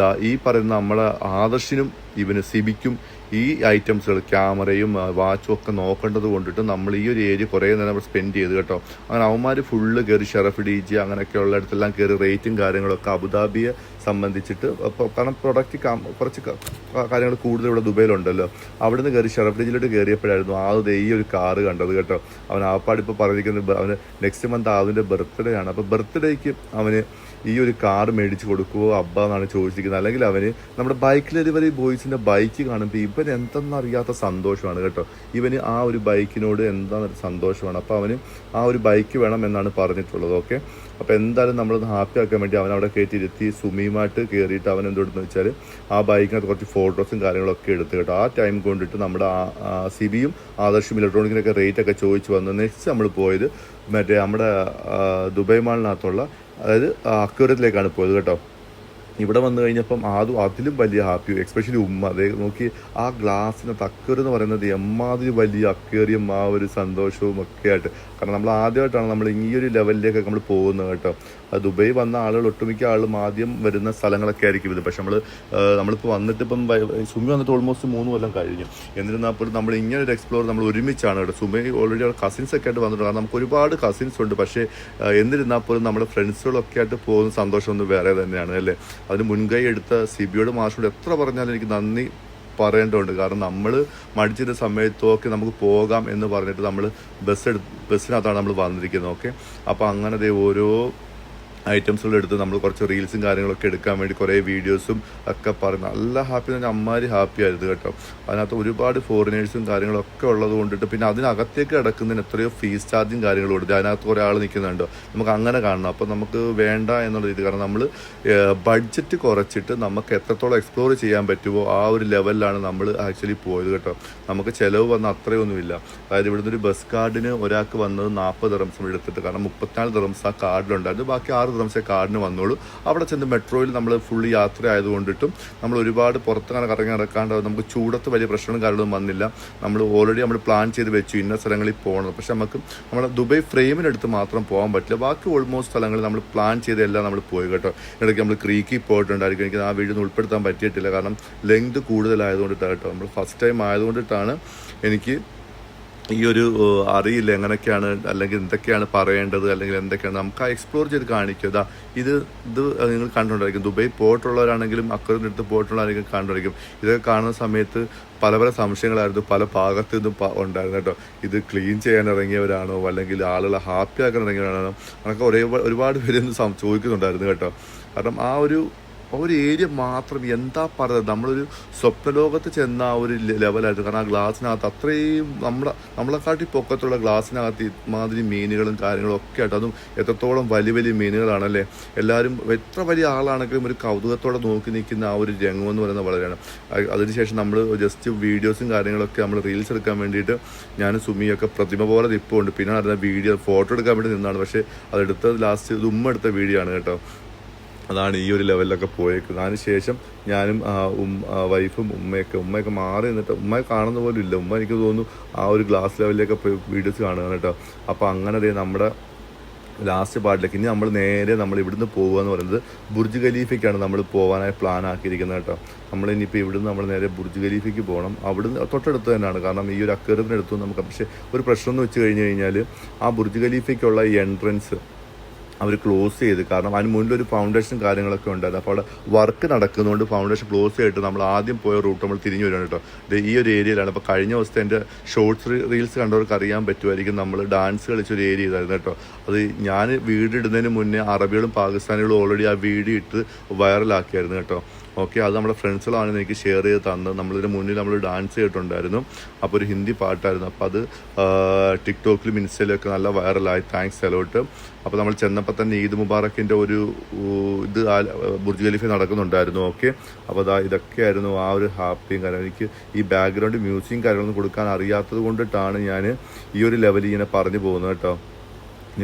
ദാ ഈ പറയുന്ന നമ്മളെ ആദർശിനും ഇവന് സിബിക്കും ഈ ഐറ്റംസുകൾ ക്യാമറയും വാച്ചും ഒക്കെ നോക്കേണ്ടത് കൊണ്ടിട്ട് നമ്മൾ ഈ ഒരു ഏരിയ കുറേ നേരം നമ്മൾ സ്പെൻഡ് ചെയ്ത് കേട്ടോ. അങ്ങനെ അവന്മാർ ഫുള്ള് കയറി ഷെറഫ് ഡി ജി അങ്ങനെയൊക്കെയുള്ള അടുത്തെല്ലാം കയറി റേറ്റും കാര്യങ്ങളൊക്കെ അബുദാബിയെ സംബന്ധിച്ചിട്ട് കാരണം പ്രൊഡക്റ്റ് കുറച്ച് കാര്യങ്ങൾ കൂടുതൽ ഇവിടെ ദുബൈയിലുണ്ടല്ലോ. അവിടെ നിന്ന് കയറി ഷെറഫ് ഡിജിലോട്ട് കയറിയപ്പോഴായിരുന്നു ആദ്യം ഈ ഒരു കാറ് കണ്ടത് കേട്ടോ. അവൻ ആപ്പാട് ഇപ്പോൾ പറഞ്ഞിരിക്കുന്നത് അവന് നെക്സ്റ്റ് മന്ത് ആദ്യന്റെ ബർത്ത്ഡേ ആണ്. അപ്പോൾ ബർത്ത്ഡേക്ക് അവന് ഈ ഒരു കാർ മേടിച്ച് കൊടുക്കുമോ അബ്ബ എന്നാണ് ചോദിച്ചിരിക്കുന്നത്. അല്ലെങ്കിൽ അവന് നമ്മുടെ ബൈക്ക് ഡെലിവറി ബോയ്സിന്റെ ബൈക്ക് കാണുമ്പോൾ ഇവൻ എന്തെന്നറിയാത്ത സന്തോഷമാണ് കേട്ടോ. ഇവന് ആ ഒരു ബൈക്കിനോട് എന്താണെന്നൊരു സന്തോഷമാണ്. അപ്പോൾ അവന് ആ ഒരു ബൈക്ക് വേണം എന്നാണ് പറഞ്ഞിട്ടുള്ളത് ഓക്കെ അപ്പോൾ എന്തായാലും നമ്മളൊന്ന് ഹാപ്പി ആക്കാൻ വേണ്ടി അവൻ അവിടെ കയറ്റിയിരുത്തി സുമിയുമായിട്ട് കയറിയിട്ട് അവൻ എന്തുകൊണ്ടെന്ന് വെച്ചാൽ ആ ബൈക്കിനകത്ത് കുറച്ച് ഫോട്ടോസും കാര്യങ്ങളൊക്കെ എടുത്ത് കേട്ടോ. ആ ടൈം കൊണ്ടിട്ട് നമ്മുടെ സിബിയും ആദർശും ഇലക്ട്രോണിക്കിനൊക്കെ റേറ്റ് ഒക്കെ ചോദിച്ച് വന്നു നെക്സ്റ്റ് നമ്മൾ പോയത് മറ്റേ നമ്മുടെ ദുബൈ മാളിനകത്തുള്ള അതായത് അക്വരത്തിലേക്കാണ് പോയത് കേട്ടോ. ഇവിടെ വന്നു കഴിഞ്ഞപ്പം ആദ്യം അതിലും വലിയ ഹാപ്പി എക്സ്പെഷ്യലി ഉമ്മ. അതേ നോക്കി ആ ഗ്ലാസ്സിനകത്ത് തക്കർ എന്ന് പറയുന്നത് എമ്മാതിരി വലിയ അക്വേറിയം ആ ഒരു സന്തോഷവും ഒക്കെ ആയിട്ട്. കാരണം നമ്മൾ ആദ്യമായിട്ടാണ് നമ്മൾ ഈ ഒരു ലെവലിലേക്ക് നമ്മൾ പോകുന്നത് കേട്ടോ. ദുബൈ വന്ന ആളുകൾ ഒട്ടുമിക്ക ആളും ആദ്യം വരുന്ന സ്ഥലങ്ങളൊക്കെ ആയിരിക്കും ഇത്. പക്ഷെ നമ്മൾ നമ്മളിപ്പോൾ വന്നിട്ട് ഇപ്പം സുമി വന്നിട്ട് ഓൾമോസ്റ്റ് മൂന്ന് കൊല്ലം കഴിഞ്ഞു. എന്നിരുന്നാൽ പോലും നമ്മൾ ഇങ്ങനെ ഒരു എക്സ്പ്ലോർ നമ്മൾ ഒരുമിച്ചാണ് കേട്ടോ. സുമി ഓൾറെഡി അവിടെ കസിൻസ് ഒക്കെ ആയിട്ട് വന്നിട്ടുണ്ട്. കാരണം നമുക്ക് ഒരുപാട് കസിൻസ് ഉണ്ട്. പക്ഷേ എന്നിരുന്നാൽ പോലും നമ്മുടെ ഫ്രണ്ട്സുകളൊക്കെ ആയിട്ട് പോകുന്ന സന്തോഷം ഒന്ന് വേറെ തന്നെയാണ് അല്ലേ? അതിന് മുൻകൈ എടുത്ത സിബിയോട് മാഷോട് എത്ര പറഞ്ഞാലും എനിക്ക് നന്ദി പറയേണ്ടതുണ്ട്. കാരണം നമ്മൾ മടിച്ചിരുന്ന സമയത്തൊക്കെ നമുക്ക് പോകാം എന്ന് പറഞ്ഞിട്ട് നമ്മൾ ബസ് എടു ബസ്സിനകത്താണ് നമ്മൾ വന്നിരിക്കുന്നത്. ഓക്കെ? അപ്പോൾ അങ്ങനെ ഓരോ ഐറ്റംസുകൾ എടുത്ത് നമ്മൾ കുറച്ച് റീൽസും കാര്യങ്ങളൊക്കെ എടുക്കാൻ വേണ്ടി കുറേ വീഡിയോസും ഒക്കെ പറഞ്ഞ് നല്ല ഹാപ്പി എന്ന് പറഞ്ഞാൽ അമ്മാരി ഹാപ്പി ആയിരുന്നു കേട്ടോ. അതിനകത്ത് ഒരുപാട് ഫോറിനേഴ്സും കാര്യങ്ങളൊക്കെ ഉള്ളത് കൊണ്ടിട്ട് പിന്നെ അതിനകത്തേക്ക് കിടക്കുന്നതിന് എത്രയോ ഫീസ് ചാർജും കാര്യങ്ങളും ഉണ്ട് അതിനകത്ത് ഒരാൾ നിൽക്കുന്നുണ്ടോ. നമുക്ക് അങ്ങനെ കാണണം. അപ്പോൾ നമുക്ക് വേണ്ട എന്നുള്ള രീതി കാരണം നമ്മൾ ബഡ്ജറ്റ് കുറച്ചിട്ട് നമുക്ക് എത്രത്തോളം എക്സ്പ്ലോർ ചെയ്യാൻ പറ്റുമോ ആ ഒരു ലെവലിലാണ് നമ്മൾ ആക്ച്വലി പോയത് കേട്ടോ. നമുക്ക് ചിലവ് വന്ന അത്രയൊന്നുമില്ല. അതായത് ഇവിടുന്ന് ഒരു ബസ് കാർഡിന് ഒരാൾക്ക് വന്നത് നാൽപ്പത് റംസം എടുത്തിട്ട് കാരണം മുപ്പത്തിനാല് റംസ് ആ കാർഡിലുണ്ടായിരുന്നു ബാക്കി ആറ് ദിറംസേ കാടിന് വന്നോളൂ. അവിടെ ചെന്ന് മെട്രോയിൽ നമ്മൾ ഫുള്ള് യാത്ര ആയതുകൊണ്ടിട്ടും നമ്മൾ ഒരുപാട് പുറത്ത് കറങ്ങി നടക്കാണ്ട് നമുക്ക് ചൂടത്ത് വലിയ പ്രശ്നങ്ങളും കാര്യങ്ങളും വന്നില്ല. നമ്മൾ ഓൾറെഡി നമ്മൾ പ്ലാൻ ചെയ്ത് വെച്ചു ഇന്ന സ്ഥലങ്ങളിൽ പോകണം. പക്ഷെ നമുക്ക് നമ്മുടെ ദുബൈ ഫ്രെയിമിനടുത്ത് മാത്രം പോകാൻ പറ്റില്ല. ബാക്കി ഓൾമോസ്റ്റ് സ്ഥലങ്ങളിൽ നമ്മൾ പ്ലാൻ ചെയ്തെല്ലാം നമ്മൾ പോയി കേട്ടോ. ഇടയ്ക്ക് നമ്മൾ ക്രീക്കിൽ പോയിട്ടുണ്ടായിരിക്കും. എനിക്ക് ആ വീഡിയോ ഉൾപ്പെടുത്താൻ പറ്റിയിട്ടില്ല. കാരണം ലെങ്ത് കൂടുതലായതുകൊണ്ടിട്ടാണ് കേട്ടോ. നമ്മൾ ഫസ്റ്റ് ടൈം ആയതുകൊണ്ടിട്ടാണ് എനിക്ക് ഈ ഒരു അറിയില്ല എങ്ങനെയൊക്കെയാണ് അല്ലെങ്കിൽ എന്തൊക്കെയാണ് പറയേണ്ടത് അല്ലെങ്കിൽ എന്തൊക്കെയാണ് നമുക്ക് ആ എക്സ്പ്ലോർ ചെയ്ത് കാണിക്കുക. ഇതാ ഇത് നിങ്ങൾ കണ്ടുകൊണ്ടിരിക്കും ദുബൈ പോയിട്ടുള്ളവരാണെങ്കിലും അക്കറിന്റെ അടുത്ത് പോയിട്ടുള്ളവരാണെങ്കിലും കണ്ടുകൊണ്ടിരിക്കും ഇതൊക്കെ കാണുന്ന സമയത്ത് പല പല സംശയങ്ങളായിരുന്നു. പല ഭാഗത്തു നിന്നും ഉണ്ടായിരുന്നു കേട്ടോ. ഇത് ക്ലീൻ ചെയ്യാൻ ഇറങ്ങിയവരാണോ? അല്ലെങ്കിൽ ആളുകളെ ഹാപ്പി ആക്കാൻ ഇറങ്ങിയവരാണോ? അതൊക്കെ ഒരേ ഒരുപാട് പേര് ചോദിക്കുന്നുണ്ടായിരുന്നു കേട്ടോ. കാരണം ആ ഒരു ഒരു ഏരിയ മാത്രം എന്താ പറയുന്നത് നമ്മളൊരു സ്വപ്നലോകത്ത് ചെന്ന ആ ഒരു ലെവലായിട്ട് കാരണം ആ ഗ്ലാസ്സിനകത്ത് അത്രയും നമ്മളെ നമ്മളെക്കാട്ടി പൊക്കത്തുള്ള ഗ്ലാസ്സിനകത്ത് ഇമാതിരി മീനുകളും കാര്യങ്ങളും ഒക്കെ ആയിട്ട് അതും എത്രത്തോളം വലിയ വലിയ മീനുകളാണല്ലേ? എല്ലാവരും എത്ര വലിയ ആളാണെങ്കിലും ഒരു കൗതുകത്തോടെ നോക്കി നിൽക്കുന്ന ആ ഒരു രംഗം എന്ന് പറയുന്നത് വളരെയാണ്. അതിനുശേഷം നമ്മൾ ജസ്റ്റ് വീഡിയോസും കാര്യങ്ങളൊക്കെ നമ്മൾ റീൽസ് എടുക്കാൻ വേണ്ടിയിട്ട് ഞാൻ സുമിയൊക്കെ പ്രതിമ പോലെ ഇപ്പോൾ ഉണ്ട് പിന്നെ അറിയുന്ന വീഡിയോ ഫോട്ടോ എടുക്കാൻ വേണ്ടി നിന്നാണ്. പക്ഷേ അതെടുത്തത് ലാസ്റ്റ് ഇത് ഉമ്മ എടുത്ത വീഡിയോ ആണ് കേട്ടോ. അതാണ് ഈ ഒരു ലെവലിലൊക്കെ പോയേക്കുന്നത്. അതിനുശേഷം ഞാനും വൈഫും ഉമ്മയൊക്കെ ഉമ്മയൊക്കെ മാറി നിന്നിട്ട് ഉമ്മയെ കാണുന്ന പോലും ഇല്ല. ഉമ്മ എനിക്ക് തോന്നുന്നു ആ ഒരു ഗ്ലാസ് ലെവലിലൊക്കെ വീഡിയോസ് കാണുകയാണ് കേട്ടോ. അപ്പോൾ അങ്ങനെ അതേ നമ്മുടെ ലാസ്റ്റ് പാർട്ടിലേക്ക് ഇനി നമ്മൾ നേരെ നമ്മൾ ഇവിടുന്ന് പോകുക എന്ന് പറയുന്നത് ബുർജ് ഖലീഫയ്ക്കാണ് നമ്മൾ പോകാനായി പ്ലാൻ ആക്കിയിരിക്കുന്നത് കേട്ടോ. നമ്മൾ ഇനിയിപ്പോൾ ഇവിടുന്ന് നമ്മൾ നേരെ ബുർജ് ഖലീഫയ്ക്ക് പോകണം. അവിടുന്ന് തൊട്ടടുത്ത് തന്നെയാണ്. കാരണം ഈ ഒരു അക്കരത്തിനടുത്ത് നമുക്ക് പക്ഷേ ഒരു പ്രശ്നം എന്ന് വെച്ച് കഴിഞ്ഞ് കഴിഞ്ഞാൽ ആ ബുർജ് ഖലീഫയ്ക്കുള്ള എൻട്രൻസ് അവർ ക്ലോസ് ചെയ്ത്. കാരണം അതിന് മുന്നിൽ ഒരു ഫൗണ്ടേഷൻ കാര്യങ്ങളൊക്കെ ഉണ്ടായിരുന്നു അപ്പോൾ അവിടെ വർക്ക് നടക്കുന്നതുകൊണ്ട് ഫൗണ്ടേഷൻ ക്ലോസ് ചെയ്തിട്ട് നമ്മൾ ആദ്യം പോയ റൂട്ട് നമ്മൾ തിരിഞ്ഞു വരികയാണ് കേട്ടോ. ഈ ഒരു ഏരിയയിലാണ് അപ്പോൾ കഴിഞ്ഞ ദിവസത്തെ എന്റെ ഷോർട്സ് റീൽസ് കണ്ടവർക്ക് അറിയാൻ പറ്റുമായിരിക്കും നമ്മൾ ഡാൻസ് കളിച്ചൊരു ഏരിയ ഇതായിരുന്നു കേട്ടോ. അത് ഞാൻ വീടിടുന്നതിന് മുന്നേ അറബികളും പാകിസ്ഥാനികളും ഓൾറെഡി ആ വീഡിയോ ഇട്ട് വൈറലാക്കിയായിരുന്നു കേട്ടോ. ഓക്കെ അത് നമ്മുടെ ഫ്രണ്ട്സുകളാണ് എനിക്ക് ഷെയർ ചെയ്ത് തന്നത്. നമ്മളിതിന് മുന്നിൽ നമ്മൾ ഡാൻസ് ചെയ്തിട്ടുണ്ടായിരുന്നു. അപ്പോൾ ഒരു ഹിന്ദി പാട്ടായിരുന്നു. അപ്പോൾ അത് ടിക്ടോക്കിലും ഇൻസ്റ്റയിലും ഒക്കെ നല്ല വൈറലായി താങ്ക്സ് അലോട്ട് അപ്പോൾ നമ്മൾ ചെന്നപ്പോൾ തന്നെ ഈദ് മുബാറക്കിന്റെ ഒരു ഇത് ബുർജ് ഖലീഫ നടക്കുന്നുണ്ടായിരുന്നു ഓക്കെ? അപ്പോൾ അതാ ഇതൊക്കെയായിരുന്നു ആ ഒരു ഹാപ്പിയും കാര്യം എനിക്ക് ഈ ബാക്ക്ഗ്രൗണ്ട് മ്യൂസിക്കും കാര്യങ്ങളൊന്നും കൊടുക്കാൻ അറിയാത്തത് കൊണ്ടിട്ടാണ് ഞാൻ ഈ ഒരു ലെവലിൽ ഇങ്ങനെ പറഞ്ഞു പോകുന്നത് കേട്ടോ.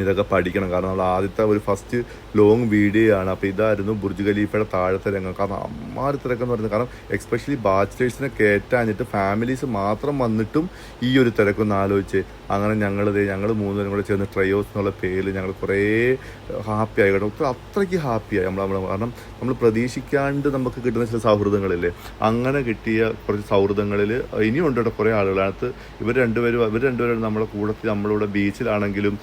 ഇതൊക്കെ പഠിക്കണം. കാരണം നമ്മൾ ആദ്യത്തെ ഒരു ഫസ്റ്റ് ലോങ് വീഡിയോ ആണ്. അപ്പോൾ ഇതായിരുന്നു ബുർജ് ഖലീഫയുടെ താഴത്തെ രംഗം. കാരണം അമ്മാരി തിരക്കെന്ന് പറയുന്നത് കാരണം എക്സ്പെഷ്യലി ബാച്ചിലേഴ്സിനെ കയറ്റാഞ്ഞിട്ട് ഫാമിലീസ് മാത്രം വന്നിട്ടും ഈ ഒരു തിരക്കൊന്ന് ആലോചിച്ച്. അങ്ങനെ ഞങ്ങൾ ഞങ്ങൾ മൂന്നുപേരും കൂടെ ചേർന്ന് ട്രയോസ് എന്നുള്ള പേര് ഞങ്ങൾ കുറേ ഹാപ്പി ആയി കേട്ടോ അത്രയ്ക്ക് ഹാപ്പിയായി നമ്മൾ നമ്മൾ കാരണം നമ്മൾ പ്രതീക്ഷിക്കാണ്ട് നമുക്ക് കിട്ടുന്ന ചില സൗഹൃദങ്ങളില്ലേ? അങ്ങനെ കിട്ടിയ കുറച്ച് സൗഹൃദങ്ങളിൽ ഇനിയും ഉണ്ട് കേട്ടോ കുറേ ആളുകളകത്ത് ഇവർ രണ്ടുപേരും ഇവർ രണ്ടുപേരും നമ്മുടെ കൂടെ നമ്മളിവിടെ ബീച്ചിലാണെങ്കിലും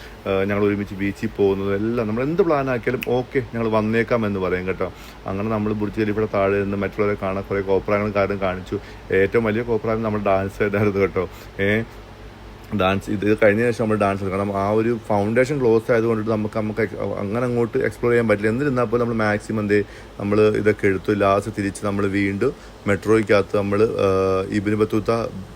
ഞങ്ങൾ ഒരുമിച്ച് ബീച്ചിൽ പോകുന്നതും എല്ലാം നമ്മൾ എന്ത് പ്ലാൻ ആക്കിയാലും ഓക്കെ ഞങ്ങൾ വന്നേക്കാം എന്ന് പറയും കേട്ടോ. അങ്ങനെ നമ്മൾ ബുർജ് ഖലീഫയുടെ താഴെ നിന്ന് മറ്റുള്ളവരെ കാണാൻ കുറേ കോപ്രാങ്ങളും കാര്യം കാണിച്ചു. ഏറ്റവും വലിയ കോപ്രായം നമ്മൾ ഡാൻസ് ആയിട്ടായിരുന്നു കേട്ടോ. ഏഹ് ഡാൻസ് ഇത് കഴിഞ്ഞ ശേഷം നമ്മൾ ഡാൻസ് കാരണം ആ ഒരു ഫൗണ്ടേഷൻ ക്ലോസ് ആയതുകൊണ്ട് നമുക്ക് നമുക്ക് അങ്ങനെ അങ്ങോട്ട് എക്സ്പ്ലോർ ചെയ്യാൻ പറ്റില്ല. എന്നിരുന്നാൽ പോലും നമ്മൾ മാക്സിമം എന്ത് നമ്മൾ ഇതൊക്കെ എടുത്തു. ലാസ്റ്റ് തിരിച്ച് നമ്മൾ വീണ്ടും മെട്രോയ്ക്കകത്ത് നമ്മൾ Ibn Battuta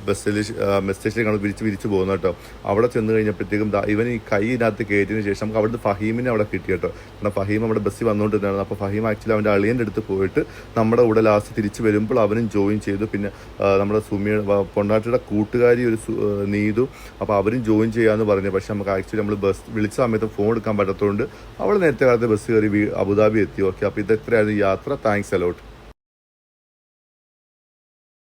bus station bus സ്റ്റേഷനിലേക്കാണ് വിരിച്ച് വിരിച്ച് പോകുന്നത് കേട്ടോ. അവിടെ ചെന്ന് കഴിഞ്ഞപ്പോഴത്തേക്കും ഇവൻ ഈ കൈ ഇതിനകത്ത് കയറ്റിയതിന് ശേഷം നമുക്ക് അവിടുന്ന് ഫഹീമിനെ അവിടെ കിട്ടി കേട്ടോ. കാരണം ഫഹീം നമ്മുടെ ബസ്സിൽ വന്നുകൊണ്ടിരുന്നതാണ്. അപ്പോൾ ഫഹീം ആക്ച്വലി അവന്റെ അളിയന്റെ അടുത്ത് പോയിട്ട് നമ്മുടെ കൂടെ ലാസ്റ്റ് തിരിച്ച് വരുമ്പോൾ അവനും ജോയിൻ ചെയ്തു. പിന്നെ നമ്മുടെ സുമിയ പൊണ്ടാട്ടിയുടെ കൂട്ടുകാരി ഒരു നീതു. അപ്പോൾ അവരും ജോയിൻ ചെയ്യാമെന്ന് പറഞ്ഞു. പക്ഷെ നമുക്ക് ആക്ച്വലി നമ്മൾ ബസ് വിളിച്ച സമയത്ത് ഫോൺ എടുക്കാൻ പറ്റാത്തതുകൊണ്ട് അവൾ നേരത്തെ കാലത്ത് ബസ് കയറി അബുദാബി എത്തി. ഓക്കെ അപ്പോൾ ഇതെത്രയായിരുന്നു യാത്ര താങ്ക്സ് അലോട്ട്